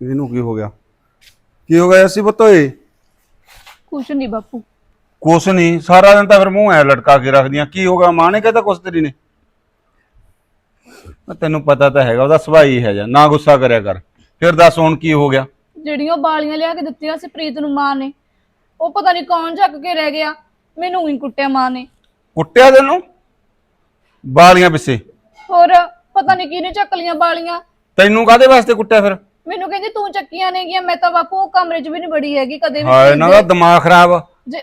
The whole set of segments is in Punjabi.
ਇਹਨੂੰ ਕੀ ਹੋ ਗਿਆ? ਕੀ ਹੋ ਗਿਆ ਸੀ ਪੁੱਤੋਏ ਕੁਛ ਨਹੀਂ ਬਾਪੂ। ਕੁਛ ਨਹੀਂ ਸਾਰਾ ਦਿਨ ਤਾਂ ਫਿਰ ਮੂੰਹ ਐ ਲਟਕਾ ਕੇ ਰੱਖਦੀਆਂ। ਕੀ ਹੋ ਗਿਆ? ਮਾਂ ਨੇ ਕਹਤਾ ਕੁਛ ਤੇਰੀ ਨੇ? ਮੈਂ ਤੈਨੂੰ ਪਤਾ ਤਾਂ ਹੈਗਾ ਉਹਦਾ ਸੁਭਾਅ ਹੀ ਹੈ ਜਾਂ ਨਾ ਗੁੱਸਾ ਕਰਿਆ ਕਰ। ਫਿਰ ਦੱਸ ਹੁਣ ਕੀ ਹੋ ਗਿਆ? ਜਿਹੜੀਆਂ ਬਾਲੀਆਂ ਲਿਆ ਕੇ ਦਿੱਤੀਆਂ ਸੀ ਪ੍ਰੀਤ ਨੂੰ ਮਾਂ ਨੇ ਉਹ ਪਤਾ ਨਹੀਂ ਕੌਣ ਚੱਕ ਕੇ ਰਹਿ ਗਿਆ। ਮੈਨੂੰ ਹੀ ਕੁੱਟਿਆ ਮਾਂ ਨੇ। ਕੁੱਟਿਆ ਤੈਨੂੰ? ਬਾਲੀਆਂ ਪਿੱਛੇ। ਹੋਰ ਪਤਾ ਨਹੀਂ ਕਿਹਨੇ ਚੱਕ ਲੀਆਂ ਬਾਲੀਆਂ। ਤੈਨੂੰ ਕਾਦੇ ਵਾਸਤੇ ਕੁੱਟਿਆ ਫਿਰ? ਮੈਨੂੰ ਕਹਿੰਦੀ ਤੂੰ ਚੱਕੀਆਂ ਨੇਗੀਆਂ ਮੈਂ ਤਾਂ ਬਾਪੂ ਉਹ ਕਮਰੇ 'ਚ ਵੀ ਨਹੀਂ ਬੜੀ ਹੈਗੀ ਕਦੇ ਵੀ ਹਾਏ ਇਹਨਾਂ ਦਾ ਦਿਮਾਗ ਖਰਾਬ। ਜੇ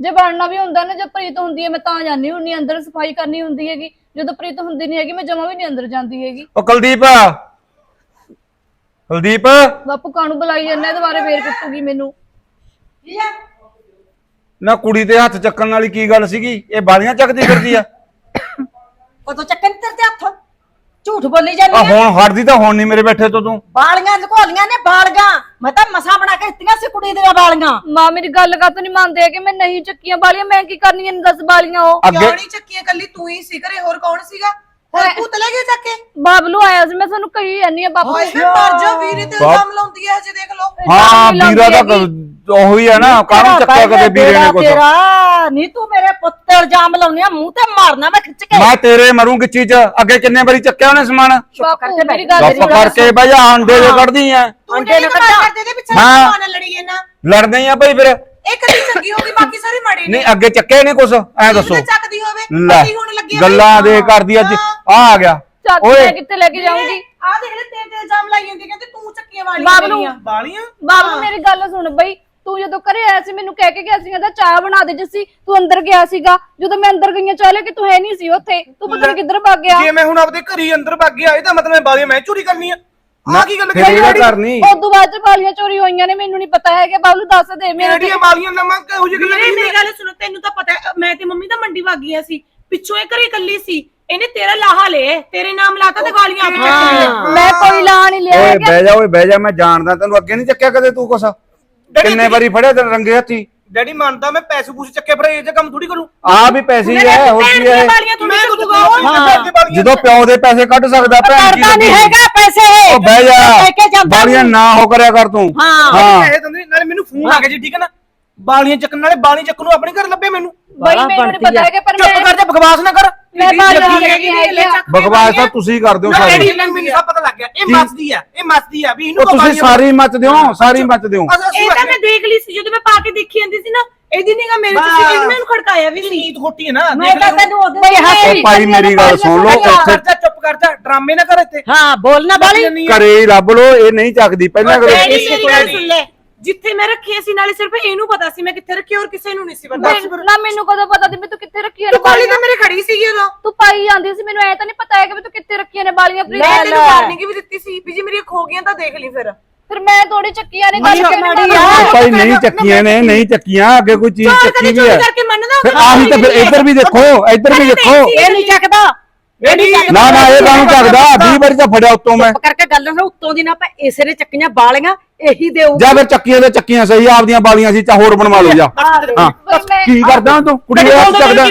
ਜੇ ਬਣਨਾ ਵੀ ਹੁੰਦਾ ਨਾ ਜੇ ਪ੍ਰੀਤ ਹੁੰਦੀ ਹੈ ਮੈਂ ਤਾਂ ਜਾਂਦੀ ਹੁੰਨੀ ਆਂ, ਅੰਦਰ ਸਫ਼ਾਈ ਕਰਨੀ ਹੁੰਦੀ ਹੈਗੀ। ਜਦੋਂ ਪ੍ਰੀਤ ਹੁੰਦੀ ਨਹੀਂ ਹੈਗੀ ਮੈਂ ਜਮਾ ਵੀ ਨਹੀਂ ਅੰਦਰ ਜਾਂਦੀ ਹੈਗੀ। ਉਹ ਕੁਲਦੀਪ ਕੁਲਦੀਪ। ਬਾਪੂ ਕਾਹਨੂੰ ਬੁਲਾਈ ਜਾਂਦਾ ਇਹਦੇ ਬਾਰੇ ਫੇਰ ਕੁੱਟੂਗੀ ਮੈਨੂੰ। ਨਾ ਕੁੜੀ ਦੇ ਹੱਥ ਚੱਕਣ ਵਾਲੀ ਕੀ ਗੱਲ ਸੀਗੀ? ਇਹ ਬਾਲੀਆਂ ਚੱਕਦੀ ਫਿਰਦੀ ਆ। ਕਦੋਂ ਚੱਕਣ ਤੇਰੇ ਤੇ ਹੱਥ? ਝੂਠ ਬੋਲੀ ਜਾਂਦੀ ਆ ਆ? ਹੁਣ ਹਟਦੀ ਤਾਂ ਹੁਣ ਨਹੀਂ ਮੇਰੇ ਬੈਠੇ ਤੋਂ ਤੂੰ। ਬਾਲੀਆਂ ਲਕੋਲੀਆਂ ਨੇ ਬਾਲੀਆਂ। ਮੈਂ ਤਾਂ ਮਸਾਂ ਬਣਾ ਕੇ ਦਿੱਤੀਆਂ ਸੀ ਕੁੜੀ ਦੀਆਂ ਬਾਲੀਆਂ। ਮਾਂ ਮੇਰੀ ਗੱਲ ਕਾਤੋਂ ਨਹੀਂ ਮੰਨਦੇ ਹੈਗੇ ਮੈਂ ਨਹੀਂ ਚੱਕੀਆਂ ਬਾਲੀਆਂ ਮੈਂ ਕੀ ਕਰਨੀ ਇਹਨੂੰ ਦੱਸ ਬਾਲੀਆਂ ਉਹ? ਅੱਗੇ ਕਿਉਂ ਨਹੀਂ ਚੱਕੀਆਂ ਕੱਲੀ ਤੂੰ ਹੀ ਸੀ ਘਰੇ ਹੋਰ ਕੌਣ ਸੀਗਾ? ਹੋਰ ਪੁੱਤ ਲੈ ਗਿਆ ਚੱਕ ਕੇ? ਬਾਬਲੂ ਆਇਆ ਸੀ ਮੈਂ ਤੁਹਾਨੂੰ ਕਹੀ ਜਾਂਦੀ ਆ ਬਾਪੂ ਹਾਏ ਮਰ ਜਾ ਵੀਰੇ ਤੇ ਬਾਪ- ਇਲਜ਼ਾਮ ਲਾਉਂਦੀ ਹੈ ਜੇ ਦੇਖ ਲਓ। ਹਾਂ ਵੀਰਾ ਹੈਗੀ। ਉਹੀ ਹੈ ਨਾ ਕਾਹਨੂੰ ਚੱਕਿਆ ਕਦੇ ਵੀਰੇ ਨੇ ਕੁਛ? ਤੇਰਾ। ਨਹੀਂ ਤੂੰ ਮੇਰੇ ਪੁੱਤ ਤੇ ਇਲਜ਼ਾਮ ਲਾਉਣੀ ਆ ਮੂੰਹ ਤੇ ਮਾਰਨਾ ਮੈਂ ਖਿੱਚ ਕੇ। ਮੈਂ ਤੇਰੇ ਮਰੂੰ ਗਿੱਚੀ ਚ ਅੱਗੇ ਕਿੰਨੇ ਵਾਰੀ ਚੱਕਿਆ ਉਹਨੇ ਸਮਾਨ? ਬਾਪੂ ਕਰਕੇ ਮੇਰੀ ਬੈਠ। ਗੱਲ ਚੁੱਪ ਕਰਕੇ ਬਈ ਆਹ ਅੰਡੇ ਜੋ ਕੱਢਦੀ ਆ। ਤੂੰ ਅੰਡੇ ਜਿਹੜੀ ਨਾ ਕਮਾਲ ਕੱਢਾ। ਕਰਦੇ ਦੇ ਪਿੱਛੇ ਹਾਂ। ਮਾਂ ਨਾਲ ਲੜੀ ਹੈ ਨਾ। ਲੜਦੇ ਆ ਬਈ ਫਿਰ। ਇਹ ਕੱਲੀ ਚੰਗੀ ਹੋਗੀ ਬਾਕੀ ਸਾਰੀ ਮਾੜੀ ਨੇ। ਨਹੀਂ ਅੱਗੇ ਚੱਕਿਆ ਨਹੀਂ ਕੁਛ ਐ ਦੱਸੋ। ਕਿਹਨੇ ਚੱਕਦੀ ਹੋਵੇ ਲੈ ਅਸੀਂ ਹੁਣ ਲੱਗੇ ਗੱਲਾਂ ਦੇ ਕਰਦੀ ਅੱਜ ਆ ਆ ਗਿਆ। ਚੱਕ ਓਏ। ਮੈਂ ਕਿੱਥੇ ਲੈ ਕੇ ਜਾਊਂਗੀ? ਆ ਦੇਖ ਲੈ ਤੇਰੇ ਤੇ ਇਲਜ਼ਾਮ ਲਾਈ ਜਾਂਦੀ ਕਹਿੰਦੇ ਤੂੰ ਚੱਕੀਆਂ ਵਾਲੀਆਂ ਬਾਬਲੂ। ਮੇਰੀਆਂ। ਵਾਲੀਆਂ? ਬਾਬਲੂ ਮੇਰੀ ਗੱਲ ਸੁਣ ਬਈ ਤੂੰ ਜਦੋਂ ਘਰੇ ਆਇਆ ਸੀ ਮੈਨੂੰ ਕਹਿ ਕੇ ਗਿਆ ਸੀ ਕਹਿੰਦਾ ਚਾਹ ਬਣਾ ਦੇ ਜੱਸੀ ਤੂੰ ਅੰਦਰ ਗਿਆ ਸੀਗਾ। ਜਦੋਂ ਮੈਂ ਅੰਦਰ ਗਈਆਂ ਚਾਹ ਲੈ ਕੇ ਤੂੰ ਹੈ ਨਹੀਂ ਸੀ ਉੱਥੇ। ਤੂੰ ਪਤਾ ਨਹੀਂ ਕਿੱਧਰ ਭੱਗ ਗਿਆ। ਜੇ ਮੈਂ ਹੁਣ ਆਪਦੇ ਘਰੀ ਅੰਦਰ ਭੱਗ ਗਿਆ ਇਹਦਾ ਮਤਲਬ ਬਾਲੀਆਂ ਮੈਂ ਚੋਰੀ ਕਰਨੀ ਆ ਆ ਕੀ ਗੱਲ ਕਰੀ ਇਹਦਾ ਕਰਨੀ ਉਦੋਂ ਬਾਅਦ ਚ ਬਾਲੀਆਂ ਚੋਰੀ ਹੋਈਆਂ ਨੇ ਮੈਨੂੰ ਨਹੀਂ ਪਤਾ ਹੈਗਾ ਬਾਬਲੂ ਦੱਸ ਦੇ ਮੇਰੇ ਮੇਰੀਆਂ ਬਾਲੀਆਂ ਨਾ ਮੈਂ ਕਿਹੋ ਜਿਹੀ ਗੱਲ ਵੀਰੇ ਮੇਰੀ ਗੱਲ ਸੁਣੋ ਤੈਨੂੰ ਤਾਂ ਪਤਾ ਹੈ ਮੈਂ ਤੇ ਮੰਮੀ ਤਾਂ ਮੰਡੀ ਵਗ ਗਈਆਂ ਸੀ। ਪਿੱਛੋਂ ਇਹ ਘਰੇ ਇਕੱਲੀ ਸੀ ਇਹਨੇ ਤੇਰਾ ਲਾਹਾ ਲੇ ਤੇਰੇ ਨਾਮ ਲਾਤਾ ਤੇ ਗਾਲੀਆਂ ਆਪ ਚੱਕ ਲਈਆਂ ਮੈਂ ਕੋਈ ਲਾ ਨਹੀਂ ਲਿਆ ਓਏ ਹੈਗਾ। ਬਹਿ ਜਾ ਓਏ ਬਹਿ ਜਾ ਮੈਂ ਜਾਣਦਾ ਤੈਨੂੰ ਅੱਗੇ ਨਹੀਂ ਚੱਕਿਆ ਕਦੇ ਤੂੰ ਕੁਛ। ਕਿੰਨੇ ਵਾਰੀ ਫੜਿਆ ਤੈਨੂੰ ਰੰਗੇ ਹੱਥੀ? ਡੈਡੀ ਮੰਨਦਾ ਮੈਂ ਪੈਸੇ ਪੂਸੇ ਚੱਕੇ ਫਿਰ ਇਹ ਜੇ ਕੰਮ ਥੋੜੀ ਕਰੂੰ। ਆ ਵੀ ਪੈਸੇ ਹੀ ਹੈ ਹੋਰ ਕੀ ਹੈ ਮੈਂ ਕੁਝ ਜਦੋਂ ਪਿਓ ਦੇ ਪੈਸੇ ਕੱਢ ਸਕਦਾ ਭੈਣ ਕੀ ਕਰਦਾ ਨਹੀਂ? ਹੈਗਾ ਪੈਸੇ। ਉਹ ਬਹਿ ਜਾ ਬਾਲੀਆਂ ਨੀ। ਹੋ ਕਰਿਆ ਕਰ ਤੂੰ। ਹਾਂ। ਹਾਂ। ਪੈਸੇ ਦਿੰਦੇ ਨਾਲੇ ਮੈਨੂੰ ਫੋਨ ਆ ਗਿਆ ਜੀ ਠੀਕ ਹੈ ਨਾ? ਬਾਲੀਆਂ ਚੱਕਣ ਨਾਲੇ ਬਾਲੀ ਚੱਕਣ ਨੂੰ ਆਪਣੇ ਘਰ ਲੱਭੇ ਮੈਨੂੰ। ਬਈ ਮੈਨੂੰ ਨਹੀਂ ਪਤਾ ਹੈਗਾ ਪਰ ਚੁੱਪ ਮੈਂ ਕਰ ਜਾ ਬਕਵਾਸ ਨਾ ਕਰ। ਮੈਂ। ਬਕਵਾਸ ਤਾਂ ਤੁਸੀਂ ਕਰਦੇ ਹੋ ਸਾਰੇ। ਮੈਨੂੰ ਸਭ ਪਤਾ ਲੱਗ ਗਿਆ। ਇਹ ਮੱਚਦੀ ਆ ਇਹ ਮੱਚਦੀ ਆ ਵੀ ਇਹਨੂੰ ਤੁਸੀਂ ਸਾਰੀ ਮੱਚਦੇ ਹੋ। ਸਾਰੀ ਮੱਚਦੇ ਹੋ ਇਹ ਤਾਂ ਮੈਂ ਦੇਖ ਲਈ ਸੀ ਜਦੋਂ ਮੈਂ ਪਾ ਕੇ ਦੇਖੀ ਜਾਂਦੀ ਸੀ ਨਾ ਇਹਦੀ ਨਿਗਾ ਮੇਰੇ ਤੇ ਸੀ ਇਹਨੇ ਮੈਨੂੰ ਖੜਕਾਇਆ ਵੀ ਸੀ। ਨੀਤ ਖੋਟੀ ਹੈ ਨਾ ਮੈਂ ਤਾਂ ਤੈਨੂੰ ਉਹਦੇ ਬਈ ਹੱਥ ਭਾਈ ਮੇਰੀ ਗੱਲ ਸੁਣ ਲਓ ਚੁੱਪ ਕਰ ਜਾ ਚੁੱਪ ਕਰ ਜਾ ਡਰਾਮੇ ਨਾ ਕਰ ਇੱਥੇ। ਹਾਂ ਬੋਲਣਾ ਬਾਲੀ। ਹੀ ਲੱਭ ਲੋ ਇਹ ਨਹੀਂ ਚੱਕਦੀ ਪਹਿਲਾਂ ਕਰੋ ਸੁਣ ਲੈ? ਜਿੱਥੇ ਮੈਂ ਰੱਖੀ ਸੀ ਨਾਲੇ ਸਿਰਫ ਇਹਨੂੰ ਪਤਾ ਸੀ ਮੈਂ ਕਿੱਥੇ ਰੱਖੀ ਔਰ ਕਿਸੇ ਨੂੰ ਨਹੀਂ ਸੀ ਪਤਾ। ਨਾ ਮੈਨੂੰ ਕਦੋਂ ਪਤਾ ਸੀ ਵੀ ਤੂੰ ਕਿੱਥੇ ਰੱਖੀਆਂ ਨੇ ਤੂੰ ਕਾਲੀ ਬਾਲੀਆਂ? ਤਾਂ ਮੇਰੇ ਖੜੀ ਸੀਗੀ ਉਦੋਂ। ਤੂੰ ਪਾਈ ਜਾਂਦੀ ਸੀ ਮੈਨੂੰ ਐ ਤਾਂ ਨਹੀਂ ਪਤਾ ਹੈਗਾ ਵੀ ਤੂੰ ਕਿੱਥੇ ਰੱਖੀਆਂ ਨੇ ਬਾਲੀਆਂ ਪ੍ਰੀਤ ਮੈਂ ਤੈਨੂੰ। ਵਾਰਨਿੰਗ ਵੀ ਦਿੱਤੀ ਸੀ ਵੀ ਜੇ ਮੇਰੀਆਂ ਖੋ ਗਈਆਂ ਤਾਂ ਦੇਖ ਲਈ ਫਿਰ। ਫਿਰ ਮੈਂ ਥੋੜੀ ਚੱਕੀਆਂ ਨੇ ਗੱਲ ਕਿਉਂ ਮਾੜੀ ਨਹੀਂ। ਮੰਨਦਾ? ਭਾਈ ਨਹੀਂ ਚੱਕੀਆਂ ਨੇ ਨਹੀਂ ਚੱਕੀਆਂ ਅੱਗੇ ਕੋਈ ਚੀਜ਼ ਚੋਰ ਚੱਕੀ ਕਦੇ ਵੀ ਚੋਰੀ ਹੈ ਕਰਕੇ ਮੰਨਦਾ ਫਿਰ ਆਹੀ ਤਾਂ ਫਿਰ ਇੱਧਰ ਵੀ ਦੇਖੋ ਇੱਧਰ ਵੀ ਦੇਖੋ। ਇਹ ਨਹੀਂ ਚੱਕਦਾ। ਇਹ ਨਹੀਂ ਚੱਕਦਾ। ਨਾ ਨਾ ਇਹ ਕੰਮ ਚੱਕਦਾ 20 ਵਾਰੀ ਤਾਂ ਫੜਿਆ ਉੱਤੋਂ ਮੈਂ। ਚੁੱਪ ਕਰਕੇ ਗੱਲ ਨਾ ਉੱਤੋਂ ਦੀ ਨਾ ਪੈ ਇਸੇ ਨੇ ਚੱਕੀਆਂ ਬਾਲੀਆਂ ਇਹੀ ਦੇਊ ਜਾਂ ਫਿਰ ਚੱਕੀਆਂ ਤੇ ਚੱਕੀਆਂ ਸਹੀ ਆਪਦੀਆਂ ਬਾਲੀਆਂ ਸੀ ਚਾ ਹੋਰ ਬਣਵਾ ਲਓ ਜਾ। ਹਾਂ। ਕੀ ਕਰਦਾ ਤੂੰ? ਕੁੜੀ ਦੇ ਹੱਥ ਚੱਕਦਾ? ਹੈਂ?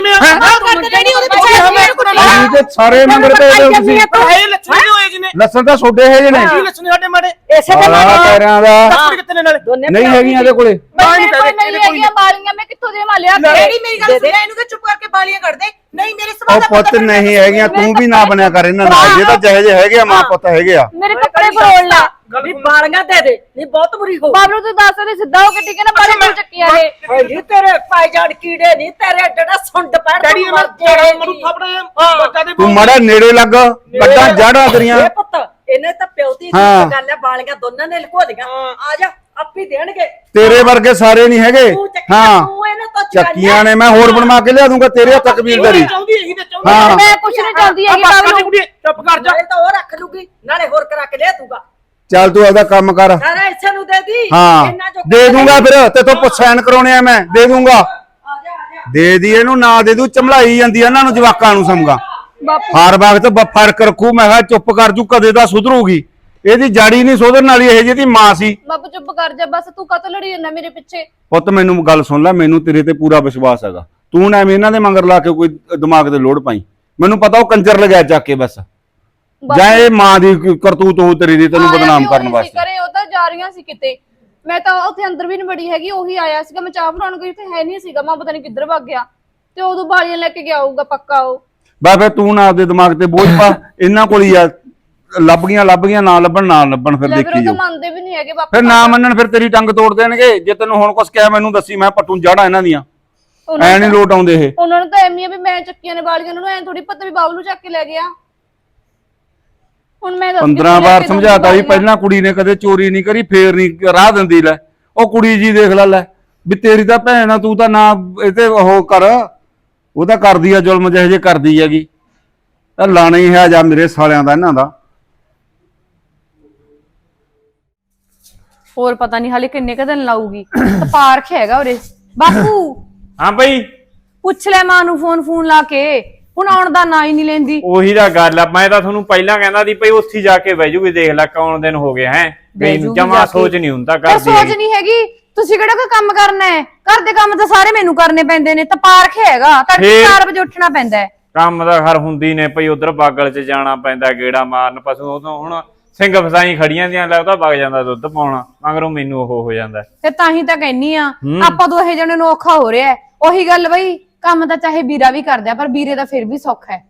ਤੇ ਸਾਰੇ ਮੰਗਰ ਹੋ ਤੁਸੀਂ ਇਹ ਲੱਛਣ ਨਹੀਂ ਹੋਏ ਜਿਹਨੇ ਲੱਸਣ ਤਾਂ ਛੋਡੇ ਨੇ। ਕੀ ਲੱਛਣ ਸਾਡੇ ਮਾੜੇ। ਇਸੇ ਦੇ ਨਾਲ ਪੈਰਾਂ ਦਾ। ਦੱਸ ਕਿੱਥੇ ਨੇ ਨਾਲੇ। ਦੋਨੇ ਨਹੀਂ ਹੈਗੀਆਂ ਇਹਦੇ ਕੋਲੇ। ਮੇਰੇ ਇਹਦੇ ਬਾਲੀਆਂ ਮੈਂ ਕਿੱਥੋਂ ਦੇ ਮਾਲਿਆ? ਡੈਡੀ ਮੇਰੀ ਗੱਲ ਸੁਣ ਇਹਨੂੰ ਕਿ ਚੁੱਪ ਕਰਕੇ ਬਾਲੀਆਂ ਕੱਢ ਦੇ। ਨਹੀਂ ਮੇਰੇ ਸਵਾਲ ਦਾ ਪੁੱਤ ਨਹੀਂ ਹੈਗੀਆਂ ਤੂੰ ਵੀ ਨਾ ਬਣਿਆ ਕਰ ਇਹਨਾਂ ਨਾਲ ਇਹ ਤਾਂ ਜਿਹੇ ਜਿਹੇ ਹੈਗੇ ਆ ਮਾਂ ਪੁੱਤ ਹੈਗੇ ਆ। ਮੇਰੇ ਕੱਪੜੇ ਫਰੋੜ ਲਾ। ਵੀ ਬਾਲੀਆਂ ਦੇ ਦੇ। ਨਹੀਂ ਬਹੁਤ ਬੁਰੀ ਹੋ ਬਾਬਲੂ ਤੂੰ ਦੱਸ ਦੇ ਸਿੱਧਾ ਹੋ ਕੇ ਠੀਕ ਹੈ ਨਾ? ਬਾਲੀ ਕਿਉਂ ਚੱਕੀਆਂ ਨੇ ਓਏ ਨੀ ਤੇਰੇ ਪਾਇਜਾਨ ਕੀੜੇ ਨਹੀਂ ਤੇਰੇ ਡੜਾ ਸੁੰਡ ਪੈਰ ਡੈਡੀ ਨੇ ਮਰ ਮਾਰਾ ਥਾਪੜਾ ਬੱਚਾ ਦੇ ਤੂੰ ਮਾੜਾ ਨੇੜੇ ਲੱਗ ਕੱਟਾਂ ਜੜਾਂ ਤੇਰੀਆਂ। ਇਹ ਪੁੱਤ ਇਹਨੇ ਤਾਂ ਪਿਓਤੀ ਦੀ ਹਾਂ। ਗੱਲ ਹੈ ਬਾਲੀਆਂ ਦੋਨਾਂ ਨੇ ਲੁਕੋ ਦੀਆਂ ਆ ਜਾ ਆਪੀ ਦੇਣਗੇ। ਤੇਰੇ ਵਰਗੇ ਸਾਰੇ ਨਹੀਂ ਹੈਗੇ। ਹਾਂ। ਤੂੰ ਇਹਨੇ ਤਾਂ ਚੱਕੀਆਂ ਨੇ ਮੈਂ ਹੋਰ ਬਣਵਾ ਕੇ ਲਿਆ ਦੂੰਗਾ ਤੇਰੇ ਹੱਥ ਕਬੀਲਦਾਰੀ ਚਾਹੁੰਦੀ ਇਹੀ ਤੇ ਚਾਹੁੰਦੀ ਹਾਂ। ਮੈਂ ਕੁਛ ਨਹੀਂ ਚਾਹੁੰਦੀ ਹੈਗੀ ਚੁੱਪ ਕਰ ਜਾ। ਨਾਲੇ ਤਾਂ ਉਹ ਰੱਖ ਲੂਗੀ ਨਾਲੇ ਹੋਰ ਕਰਾ ਕੇ ਲੈ ਦੂਗਾ ਚੱਲ ਤੂੰ ਆਪਦਾ ਕੰਮ ਕਰ। ਸਾਰਾ ਇਸੇ ਨੂੰ ਦੇ ਦੀ। ਹਾਂ ਜੋ ਦੇ ਦੂੰਗਾ ਫਿਰ ਤੇਥੋਂ ਪੁੱਛੈਨ ਕਰਾਉਣੇ ਆ ਮੈਂ ਦੇ ਦੂੰਗਾ। ਆ ਜਾ ਆ ਜਾ। ਦੇ ਦੀ ਇਹਨੂੰ ਨਾ ਦੇ ਦੂ ਚਮਲਾਈ ਜਾਂਦੀ ਆ ਇਹਨਾਂ ਨੂੰ ਜਵਾਕਾਂ ਨੂੰ ਸਮਗਾ ਬਾਪੂ। ਹਰ ਵਕਤ ਬ- ਫ਼ਰਕ ਰੱਖੂ ਮੈਂ ਕਿਹਾ ਚੁੱਪ ਕਰ ਜੂ ਕਦੇ ਦਾ ਸੁਧਰੂਗੀ। ਇਹਦੀ ਜਾੜੀ ਨਹੀਂ ਸੁਧਰਨ ਵਾਲੀ ਇਹ ਜਿਹਦੀ ਮਾਂ ਸੀ। ਬਾਪੂ ਚੁੱਪ ਕਰ ਜਾ ਬਸ ਤੂੰ ਕਤਲ ਲੜੀ ਜਾਂਦਾ ਮੇਰੇ ਪਿੱਛੇ? ਪੁੱਤ ਮੈਨੂੰ ਗੱਲ ਸੁਣ ਲੈ ਮੈਨੂੰ ਤੇਰੇ ਤੇ ਪੂਰਾ ਵਿਸ਼ਵਾਸ ਹੈਗਾ। ਤੂੰ ਨਾ ਐਵੇਂ ਇਹਨਾਂ ਦੇ ਮੰਗਰ ਲਾ ਕੇ ਕੋਈ ਦਿਮਾਗ ਤੇ ਲੋੜ ਪਾਈ। ਮੈਨੂੰ ਪਤਾ ਉਹ ਕੰਜਰ ਲਗਾਇਆ ਚੱਕ ਕੇ ਬਸ। ਜਾਂ ਇਹ ਮਾਂ ਦੀ ਕਰਤੂਤ ਹੋ ਤੇਰੀ ਦੀ ਤੈਨੂੰ ਬਦਨਾਮ ਕਰਨ ਵਾਸਤੇ। ਕਰੇ ਉਹ ਤਾਂ ਜਾ ਰਹੀਆਂ ਸੀ ਕਿਤੇ। ਮੈਂ ਤਾਂ ਉੱਥੇ ਅੰਦਰ ਵੀ ਨਹੀਂ ਬੜੀ ਹੈਗੀ ਉਹੀ ਆਇਆ ਸੀਗਾ। ਮੈਂ ਚਾਹ ਬਣਾਉਣ ਗਈ ਤੇ ਹੈ ਨਹੀਂ ਸੀਗਾ। ਮੈਂ ਪਤਾ ਨਹੀਂ ਕਿੱਧਰ ਭੱਗ ਗਿਆ। ਤੇ ਉਦੋਂ ਬਾਲੀਆਂ ਲੈ ਕੇ ਗਿਆ ਹੋਊਗਾ ਪੱਕਾ ਉਹ। ਬਾ ਫਿਰ ਤੂੰ ਨਾ ਆਪਦੇ ਦਿਮਾਗ ਤੇ ਬੋਝ ਪਾ। ਇਹਨਾਂ ਕੋਲ ਹੀ ਆ। ਲੱਭ ਗਈਆਂ ਲੱਭ ਗਈਆਂ ਨਾ ਲੱਭਣ ਨਾ ਲੱਭਣ ਫਿਰ ਦੇਖੀ ਜਾਓ ਮੰਨਦੇ ਵੀ ਨਹੀਂ ਹੈਗੇ ਬਾਪੂ ਫਿਰ ਨਾ ਮੰਨਣ ਫਿਰ ਤੇਰੀ ਟੰਗ ਤੋੜ ਦੇਣਗੇ। ਜੇ ਤੈਨੂੰ ਹੁਣ ਕੁਛ ਕਿਹਾ ਮੈਨੂੰ ਦੱਸੀ ਮੈਂ ਪੱਟੂ ਜੜਾ ਇਹਨਾਂ ਦੀਆਂ। ਐ ਨਹੀਂ ਲੋਟ ਆਉਂਦੇ ਇਹ। ਉਹਨਾਂ ਨੂੰ ਤਾਂ ਐਵੇਂ ਆ ਵੀ ਮੈਂ ਚੱਕੀਆਂ ਨੇ ਬਾਲੀਆਂ ਉਹਨਾਂ ਨੂੰ ਐ ਥੋੜੀ ਪਤਾ ਵੀ ਬਾਬਲੂ ਚੱਕ ਕੇ ਲੈ ਗਿਆ। ਹੁਣ ਮੈਂ ਦੱਸ 15 ਵਾਰ ਸਮਝਾਤਾ ਵੀ ਪਹਿਲਾਂ ਕੁੜੀ ਨੇ ਕਦੇ ਚੋਰੀ ਨਹੀਂ ਕਰੀ ਫੇਰ ਨਹੀਂ ਰਾਹ ਦਿੰਦੀ ਲੈ। ਉਹ ਕੁੜੀ ਜੀ ਦੇਖ ਲੈ ਲੈ। ਵੀ ਤੇਰੀ ਤਾਂ ਭੈਣ ਆ ਤੂੰ ਤਾਂ ਨਾ ਇਹ ਤੇ ਉਹ ਕਰ। ਉਹ ਤਾਂ ਕਰਦੀ ਆ ਜ਼ੁਲਮ ਜਿਹੇ ਜੇ ਕਰਦੀ ਹੈਗੀ। ਤਾਂ ਲਾਣਾ ਹੀ ਹੈ ਜਾਂ ਮੇਰੇ ਸਾਲਿਆਂ ਦਾ ਇਹਨਾਂ ਦਾ। ਹੋਰ ਪਤਾ ਨਹੀਂ ਹਾਲੇ ਕਿੰਨੇ ਕ ਦਿਨ ਲਾਊਗੀ। ਤਾਂ ਪਾਰਕ ਹੈਗਾ ਉਰੇ। ਬਾਪੂ! ਹਾਂ ਬਈ। ਪੁੱਛ ਲੈ ਮਾਂ ਨੂੰ ਫੋਨ ਫੋਨ ਲਾ ਕੇ। ਹੁਣ ਆਉਣ ਦਾ ਨਾਂ ਹੀ ਨਹੀਂ ਲੈਂਦੀ ਉਹੀ ਦਾ ਗੱਲ ਆ ਮੈਂ ਤਾਂ ਤੁਹਾਨੂੰ ਪਹਿਲਾਂ ਕਹਿੰਦਾ ਸੀ ਭਈ ਉੱਥੇ ਜਾ ਕੇ ਬਹਿ ਜੂਗੀ ਦੇਖ ਲੈ ਕੌਣ ਦਿਨ ਹੋ ਗਏ ਹੈ ਜੂਗੀ ਜਮਾ ਜਾ ਕੇ। ਸੋਚ ਨਹੀਂ ਹੁੰਦਾ ਇਹ ਕਰਦੀ ਸੋਚ ਹੈਗੀ। ਨਹੀਂ ਹੈਗੀ ਤੁਸੀਂ ਕਿਹੜਾ ਕੋਈ ਕੰਮ ਕਰਨਾ ਹੈ ਘਰ ਦੇ ਕੰਮ ਤਾਂ ਸਾਰੇ ਮੈਨੂੰ ਕਰਨੇ ਪੈਂਦੇ ਨੇ ਤਾਂ ਪਾਰਕ ਹੈਗਾ ਤੜਕੇ ਫੇਰ- 4 ਵਜੇ ਉੱਠਣਾ ਪੈਂਦਾ ਹੈ ਕੰਮ ਦਾ ਹਰ ਹੁੰਦੀ ਨੇ ਭਈ ਉਧਰ ਬਾਗਲ 'ਚ ਜਾਣਾ ਪੈਂਦਾ ਗੇੜਾ ਮਾਰਨ ਪਸ਼ੂ ਉਦੋਂ ਹੁਣ ਸਿੰਘ ਫਸਾਈ ਖੜੀਆਂ ਦੀਆਂ ਲੈ ਉਹਦਾ ਵਗ ਜਾਂਦਾ ਦੁੱਧ ਪਾਉਣਾ ਮਗਰੋਂ ਮੈਨੂੰ ਉਹ ਹੋ ਜਾਂਦਾ ਤੇ ਤਾਂ ਹੀ ਤਾਂ ਕਹਿਨੀ ਆ। ਆਪਾਂ ਤੋਂ ਇਹ ਜਣੇ ਨੂੰ ਔਖਾ ਹੋ ਰਿਹਾ ਹੈ ਉਹੀ ਗੱਲ ਬਈ ਕੰਮ ਤਾਂ ਚਾਹੇ ਵੀਰਾ ਵੀ ਕਰਦਾ ਪਰ ਵੀਰੇ ਦਾ ਫਿਰ ਵੀ ਸੌਖਾ ਹੈ।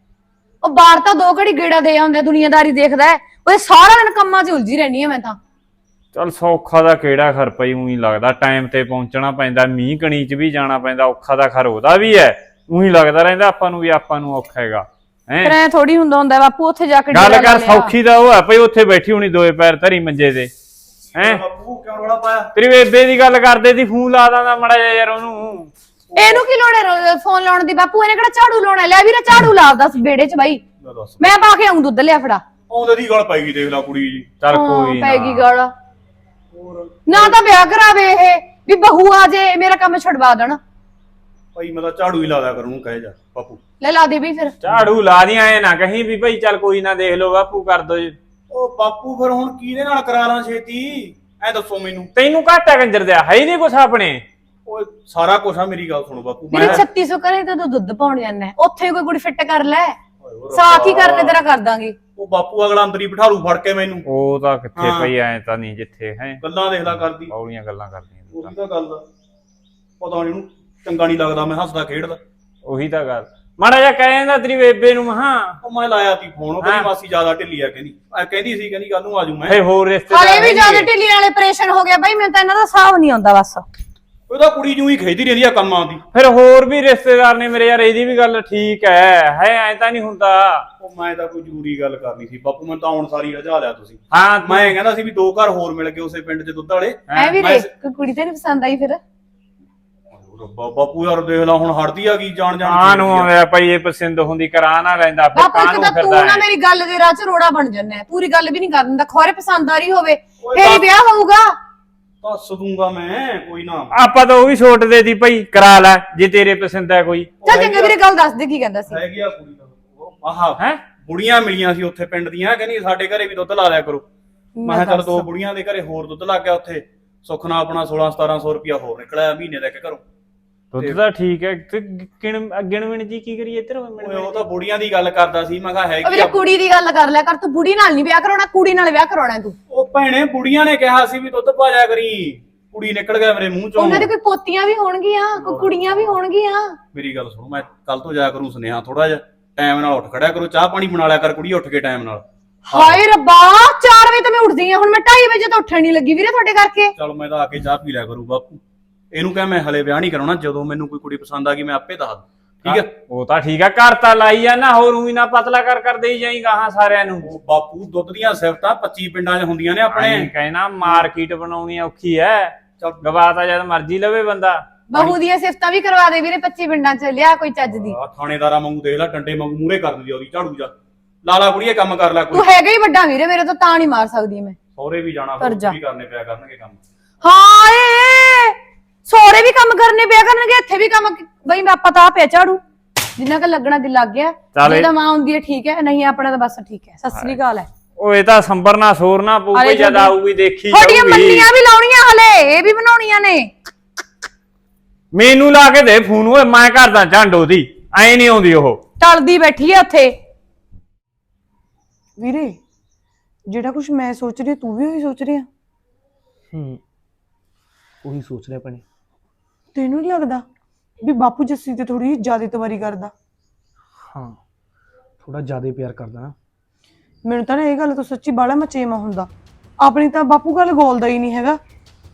ਉਹ ਬਾਹਰ ਤਾਂ ਦੋ ਘੜੀ ਗੇੜਾ ਦੇ ਆਉਂਦਾ ਦੁਨੀਆਦਾਰੀ ਦੇਖਦਾ ਹੈ। ਉਹ ਸਾਰਾ ਦਿਨ ਕੰਮਾਂ 'ਚ ਉਲਝੀ ਰਹਿਣੀ ਆ ਮੈਂ ਤਾਂ। ਚਲ ਸੌਖਾ ਦਾ ਕਿਹੜਾ ਖਰ ਪਈ ਉਹੀ ਲੱਗਦਾ। ਟਾਈਮ ਤੇ ਪਹੁੰਚਣਾ ਪੈਂਦਾ ਮੀਂਹ ਕਣੀ 'ਚ ਵੀ ਜਾਣਾ ਪੈਂਦਾ ਔਖਾ ਦਾ ਖਰ ਉਹਦਾ ਵੀ ਹੈ। ਉਹੀ ਲੱਗਦਾ ਰਹਿੰਦਾ ਆਪਾਂ ਨੂੰ ਵੀ ਆਪਾਂ ਨੂੰ ਔਖਾ ਹੈਗਾ। ਫਿਰ ਹੈ ਐ ਥੋੜੀ ਹੁੰਦਾ ਹੁੰਦਾ ਬਾਪੂ ਉੱਥੇ ਜਾ ਕੇ ਗੱਲ ਕਰ। ਸੌਖੀ ਦਾ ਉਹ ਹੈ ਭਈ ਉੱਥੇ ਬੈਠੀ ਹੋਣੀ ਦੋਏ ਪੈਰ ਧਰੀ ਮੰਜੇ ਤੇ। ਹੈ? ਬਾਪੂ ਕਿਉਂ ਰੌਲਾ ਪਾਇਆ? ਤੇਰੀ ਬੇਬੇ ਦੀ ਗੱਲ ਕਰਦੇ ਦੀ ਫੋਨ ਲਾ ਦਾਂਦਾ ਮੜਾ ਜਾ ਯਾਰ ਉਹਨੂੰ। ਇਹਨੂੰ ਕੀ ਲੋੜ ਹੈ ਫੋਨ ਲਾਉਣ ਦੀ? ਬਾਪੂ ਇਹਨੇ ਕਿਹੜਾ ਝਾੜੂ ਲਾਉਣਾ? ਲੈ ਵੀਰੇ ਝਾੜੂ ਲਾ ਦੱਸ ਬੇੜੇ 'ਚ ਬਾਈ। ਲੈ ਦੱਸ ਮੈਂ ਪਾ ਕੇ ਆਉਂ ਦੁੱਧ ਲਿਆ ਫੜਾ। ਆਉਂਦੇ ਦੀ ਗੱਲ ਪੈ ਗਈ ਦੇਖ ਲੈ ਕੁੜੀ ਜੀ। ਚੱਲ ਕੋਈ ਪੈ ਗਈ ਨਾ। ਗਾਲ। ਨਾ ਤਾਂ ਵਿਆਹ ਕਰਾਵੇ ਇਹ ਵੀ ਬਹੂ ਆ ਜੇ ਮੇਰਾ ਕੰਮ ਛੁਡਵਾ ਦੇਣ। ਭਾਈ ਮੈਂ ਤਾਂ ਝਾੜੂ ਹੀ ਲਾ ਦਿਆ ਕਰੂੰ ਕਹੇ ਜਾ ਬਾਪੂ। ਲੈ ਲਾ ਦੇ ਵੀ ਫਿਰ। ਝਾੜੂ ਲਾ ਦੀ ਐ ਨਾ ਕਹੀਂ ਵੀ ਭਾਈ ਚੱਲ ਕੋਈ ਨਾ ਦੇਖ ਲਓ ਬਾਪੂ ਕਰ ਦੋ ਜੀ। ਉਹ ਬਾਪੂ ਫਿਰ ਹੁਣ ਕਿਹਦੇ ਨਾਲ ਕਰਾ ਲਾਂ ਛੇਤੀ? ਐ ਦੱਸੋ ਮੈਨੂੰ। ਤੈਨੂੰ ਘੱਟ ਕੰਜਰ ਦਿਆ ਹੈ ਹੀ ਨਹੀਂ ਕੁਛ ਆਪਣੇ। ਓਏ ਸਾਰਾ ਕੁਝ ਆ ਮੇਰੀ ਗੱਲ ਸੁਣੋ ਬਾਪੂ ਵੀਰੇ ਮੈਂ 3600 ਕਰੇ ਤਾਂ ਤੂੰ ਦੁੱਧ ਪਾਉਣ ਜਾਂਦਾ ਉੱਥੇ ਕੋਈ ਕੁੜੀ ਫਿੱਟ ਕਰ ਲੈ। ਸਾਥ ਹੀ ਕਰਨੇ ਤੇਰਾ ਕਰ ਦਾਂਗੇ। ਉਹ ਬਾਪੂ ਅਗਲਾ ਅੰਦਰ ਹੀ ਬਿਠਾ ਲੂ ਫੜ ਕੇ ਮੈਨੂੰ। ਉਹ ਤਾਂ ਕਿੱਥੇ। ਪਈ ਐ ਤਾਂ ਨਹੀਂ ਜਿੱਥੇ ਹੈ। ਗੱਲਾਂ ਦੇਖ ਲੈ ਕਰਦੀ। ਬੌਲੀਆਂ ਗੱਲਾਂ ਕਰਦੀਆਂ ਤੂੰ ਉਹੀ ਤਾਂ। ਤਾਂ ਗੱਲ ਆ। ਪਤਾ ਨਹੀਂ ਇਹਨੂੰ ਚੰਗਾ ਨਹੀਂ ਲੱਗਦਾ ਮੈਂ ਹੱਸਦਾ ਖੇਡਦਾ। ਉਹੀ ਤਾਂ ਗੱਲ। ਮਾੜਾ ਜਿਹਾ ਕਹਿੰਦਾ ਤੇਰੀ ਬੇਬੇ ਨੂੰ ਹਾਂ। ਉਹ ਮੈਂ ਲਾਇਆ ਤੀ ਫੋਨ ਉਹ। ਕਹਿੰਦੀ ਮਾਸੀ ਜ਼ਿਆਦਾ ਢਿੱਲੀ ਆ ਕਹਿੰਦੀ। ਐ ਕਹਿੰਦੀ ਸੀ ਕਹਿੰਦੀ ਕੱਲ ਨੂੰ ਆਜੂ ਮੈਂ। ਫੇ ਹੋਰ ਰਿਸ਼ਤੇਦਾਰ ਹਾਲੇ ਵੀ। ਜ਼ਿਆਦਾ ਢਿੱਲੀ ਨਾਲੇ ਆਪਰੇਸ਼ਨ ਹੋ ਗਿਆ ਬਾਈ ਮੈਨੂੰ ਤਾਂ ਇਹਨਾਂ ਦਾ ਹਿਸਾਬ ਨਹੀਂ ਆਉਂਦਾ ਬਸ। ਉਹ ਤਾਂ ਕੁੜੀ ਨੂੰ ਹੀ ਖੇਦੀ ਰਹਿੰਦੀ ਆ ਕੰਮਾਂ ਦੀ। ਫਿਰ ਹੋਰ ਵੀ ਰਿਸ਼ਤੇਦਾਰ ਨੇ ਮੇਰੇ ਯਾਰ ਇਹਦੀ ਵੀ ਗੱਲ ਠੀਕ ਹੈ ਹੈ ਐ ਤਾਂ ਨਹੀਂ ਹੁੰਦਾ। ਉਹ ਮੈਂ ਤਾਂ ਕੋਈ ਜ਼ਰੂਰੀ ਗੱਲ ਕਰਨੀ ਸੀ। ਬਾਪੂ ਮੈਂ ਤਾਂ ਆਉਣ ਸਾਰੀ ਰਜਾ ਲਿਆ ਤੁਸੀਂ। ਹਾਂ ਮੈਂ ਕਹਿੰਦਾ ਸੀ ਵੀ ਦੋ ਘਰ ਹੋਰ ਮਿਲ ਗਏ ਉਸੇ ਪਿੰਡ 'ਚ ਦੁੱਧ ਵਾਲੇ। ਐ ਮੈਂ- ਕੋਈ ਕੁੜੀ ਤੇ ਨਹੀਂ ਪਸੰਦ ਆਈ ਫਿਰ? ਰੱਬਾ ਬਾਪੂ ਯਾਰ ਦੇਖ ਲੈ ਹੁਣ ਹਟਦੀ ਆ ਕੀ ਜਾਣ ਜਾਣ ਆ ਨੂੰ ਆਉਂਦਾ ਭਾਈ ਇਹ ਪਸੰਦ ਹੁੰਦੀ ਕਰਾ ਨਾ ਲੈਂਦਾ ਫਿਰ ਬਾਪੂ ਇੱਕ ਕਾਹਨੂੰ ਤਾਂ ਤੂੰ ਨਾ ਹੈ? ਮੇਰੀ ਗੱਲ ਦੇ ਰਾਹ 'ਚ ਰੋੜਾ ਬਣ ਜੰਨਾ ਪੂਰੀ ਗੱਲ ਵੀ ਨਹੀਂ ਕਰ ਦਿੰਦਾ। ਖੋਰੇ ਪਸੰਦ ਆ ਰਹੀ ਹੋਵੇ ਫੇਰ ਹੀ ਵਿਆਹ ਹੋਊਗਾ। ਦੱਸ ਦੂੰਗਾ ਮੈਂ ਕੋਈ ਨਾ। ਆਪਾਂ ਤਾਂ ਉਹ ਵੀ ਛੋਟ ਦੇ ਦੀ ਭਾਈ ਕਰਾ ਲੈ ਜੇ ਤੇਰੇ ਪਸੰਦ ਹੈ ਕੋਈ। ਚੱਲ ਚੰਗਾ ਵੀਰੇ ਗੱਲ ਦੱਸ ਦੇ ਕੀ ਕਹਿੰਦਾ ਸੀ? ਹੈਗੀ ਆ ਕੁੜੀ ਦਾ। ਉਹ ਆਹਾ ਹੈ? ਬੁੜੀਆਂ ਮਿਲੀਆਂ ਸੀ ਉੱਥੇ ਪਿੰਡ ਦੀਆਂ ਕਹਿੰਦੀ ਸਾਡੇ ਘਰੇ ਵੀ ਦੁੱਧ ਲਾ ਲਿਆ ਕਰੋ। ਮੈਂ ਕਿਹਾ ਚੱਲ ਦੋ ਬੁੜੀਆਂ ਦੇ ਘਰੇ ਹੋਰ ਦੁੱਧ ਲੱਗ ਗਿਆ ਉੱਥੇ। ਸੁੱਖ ਨਾਲ ਆਪਣਾ 16 1700 ਰੁਪਿਆ ਹੋਰ ਨਿਕਲਿਆ ਮਹੀਨੇ ਦਾ ਇੱਕ ਘਰੋਂ। ਦੁੱਧ ਤਾਂ ਠੀਕ ਹੈ ਤੇ ਗਿਣ ਗਿਣ ਵਿਣ ਜੀ ਕੀ ਕਰੀਏ ਇੱਧਰ? ਓਏ ਉਹ ਤਾਂ ਬੁੜੀਆਂ ਦੀ ਗੱਲ ਕਰਦਾ ਸੀ ਮੈਂ ਕਿਹਾ ਉਹ ਹੈਗੀ ਵੀਰੇ ਆ? ਕੁੜੀ ਦੀ ਗੱਲ ਕਰ ਲਿਆ ਕਰ ਤੂੰ ਬੁੜੀ ਨਾਲ ਨਹੀਂ ਵਿਆਹ ਕਰਾਉਣਾ ਕੁੜੀ ਨਾਲ ਵਿਆਹ ਕਰਾਉਣਾ ਤੂੰ। ਉਹ ਭੈਣੇ ਬੁੜੀਆਂ ਨੇ ਕਿਹਾ ਸੀ ਵੀ ਦੁੱਧ ਪਾ ਜਾ ਕਰੀ। ਕੁੜੀ ਨਿਕਲ ਗਿਆ ਮੇਰੇ ਮੂੰਹ ਚੋਂ। ਉਹਨਾਂ ਦੇ ਕੋਈ ਪੋਤੀਆਂ ਵੀ ਹੋਣਗੀਆਂ ਕੋਈ ਕੁੜੀਆਂ ਵੀ ਹੋਣਗੀਆਂ। ਮੇਰੀ ਗੱਲ ਸੁਣੋ ਮੈਂ ਕੱਲ ਤੋਂ ਜਾਇਆ ਕਰੂੰ ਸੁਨੇਹਾ ਥੋੜਾ ਜਿਹਾ। ਟਾਈਮ ਨਾਲ ਉੱਠ ਖੜਿਆ ਕਰੋ ਚਾਹ ਪਾਣੀ ਬਣਾ ਲਿਆ ਕਰ ਕੁੜੀ ਉੱਠ ਕੇ ਟਾਈਮ ਨਾਲ। ਹਾਏ ਰੱਬਾ 4 ਵਜੇ ਤਾਂ ਮੈਂ ਉੱਠਦੀ ਆ ਹੁਣ ਮੈਂ 2:30 ਵਜੇ ਤਾਂ ਉੱਠਣ ਨਹੀਂ ਲੱਗੀ ਵੀਰੇ ਤੁਹਾਡੇ ਕਰਕੇ। ਚਲ ਮੈਂ ਤਾਂ ਆ ਕੇ ਚਾਹ ਪੀ ਲਿਆ ਕਰੂ ਬਾਪੂ। ਇਹਨੂੰ ਕਹਿ ਮੈਂ ਹਲੇ ਵਿਆਹ ਨਹੀਂ ਕਰਾਉਣਾ ਜਦੋਂ ਮੈਨੂੰ ਕੋਈ ਕੁੜੀ ਪਸੰਦ ਆ ਗਈ ਮੈਂ ਆਪੇ ਦੱਸ ਦੂੰ। ਠੀਕ ਹੈ ਉਹ ਤਾਂ ਠੀਕ ਹੈ ਘਰ ਤਾਂ ਲਾਈ ਆ ਨਾ ਹੋਰ ਉਹੀ ਨਾ ਪਤਲਾ ਕਰ ਕਰ ਦੇਈ ਜਾਈ ਗਾਹਾਂ ਸਾਰਿਆਂ ਨੂੰ। ਉਹ ਬਾਪੂ ਦੁੱਧ ਦੀਆਂ ਸਿਫਤਾਂ 25 ਪਿੰਡਾਂ 'ਚ ਹੁੰਦੀਆਂ ਨੇ ਆਪਣੇ। ਕਹਿਣਾ ਮਾਰਕੀਟ ਬਣਾਉਣੀ ਔਖੀ ਹੈ ਚੱਲ। ਗਵਾ ਤਾਂ ਜਦ ਮਰਜ਼ੀ ਲਵੇ ਬੰਦਾ। ਬਹੂ ਦੀਆਂ ਸਿਫਤਾਂ ਵੀ ਕਰਵਾ ਦੇ ਵੀਰੇ 25 ਪਿੰਡਾਂ ਚ ਲਿਆ ਕੋਈ ਚੱਜ ਦੀ। ਆ ਥਾਣੇਦਾਰਾਂ ਵਾਂਗੂ ਦੇਖ ਲੈ ਡੰਡੇ ਵਾਂਗੂ ਮੂਰੇ ਕਰ ਦਿੰਦੀ ਆ ਉਹਦੀ ਝਾੜੂ ਜਾ। ਲਾਲਾ ਕੁੜੀਏ ਕੰਮ ਕਰ ਲੈ ਕੋਈ। ਤੂੰ ਹੈਗਾ ਹੀ ਵੱਡਾ ਵੀਰੇ ਮੇਰੇ ਤੋਂ ਤਾਂ ਨਹੀਂ ਮਾਰ ਸਕਦੀ ਮੈਂ। ਸਹੁਰੇ ਵੀ ਜਾਣਾ ਵੀ ਕਰਨੇ ਪਿਆ ਕਰਨਗੇ ਕੰਮ। ਹਾਏ! ਸੋਰੇ ਵੀ ਕੰਮ ਕਰਨੇ ਪਿਆ ਕਰਨਗੇ ਇੱਥੇ ਵੀ ਕੰਮ ਬਈ ਮੈਂ ਪਤਾ ਪਿਆ ਝਾੜੂ। ਜਿੰਨਾ ਕ ਲੱਗਣਾ ਦੀ ਲੱਗ ਗਿਆ ਚੱਲ ਇਹ- ਮਾਂ ਹੁੰਦੀ ਹੈ ਠੀਕ ਹੈ ਨਹੀਂ ਆਪਣਾ ਤਾਂ ਬਸ ਠੀਕ ਹੈ। ਸਤਿ ਸ੍ਰੀ ਅਕਾਲ ਹੈ। ਉਹ ਇਹ ਤਾਂ ਸੰਭਰ ਨਾ ਸੋਰ ਨਾ ਜਦ ਜਲਦੀ। ਆਊਗੀ ਦੇਖੀ ਜਾਊਗੀ। ਮੰਨੀਆਂ ਵੀ ਲਾਉਣੀਆਂ ਹਲੇ ਇਹ ਵੀ ਬਣਾਉਣੀਆਂ ਨੇ। ਮੈਨੂੰ ਲਾ ਕੇ ਦੇ ਫੋਨ ਓਏ ਮੈਂ ਕਰਦਾ ਝੰਡ ਉਹਦੀ ਐ ਨਹੀਂ ਆਉਂਦੀ ਉਹ। ਟਲਦੀ ਬੈਠੀ ਹੈ ਉੱਥੇ। ਵੀਰੇ ਜਿਹੜਾ ਕੁਝ ਮੈਂ ਸੋਚ ਰਹੀ ਤੂੰ ਵੀ ਉਹੀ ਸੋਚ ਰਿਹਾ ਹੂੰ। ਉਹੀ ਸੋਚ ਰਿਹਾ ਭੈਣੇ। ਤੈਨੂੰ ਨਹੀਂ ਲੱਗਦਾ ਵੀ ਬਾਪੂ ਜੱਸੀ ਤੇ ਥੋੜੀ ਜ਼ਿਆਦਾ ਤਵਾਰੀ ਕਰਦਾ? ਹਾਂ ਥੋੜਾ ਜ਼ਿਆਦਾ ਪਿਆਰ ਕਰਦਾ ਨਾ। ਮੈਨੂੰ ਤਾਂ ਨਾ ਇਹ ਗੱਲ ਤੋਂ ਸੱਚੀ ਬਾਲਾ ਮਚੇਮਾ ਹੁੰਦਾ। ਆਪਣੀ ਤਾਂ ਬਾਪੂ ਗੱਲ ਗੋਲਦਾ ਹੀ ਨਹੀਂ ਹੈਗਾ।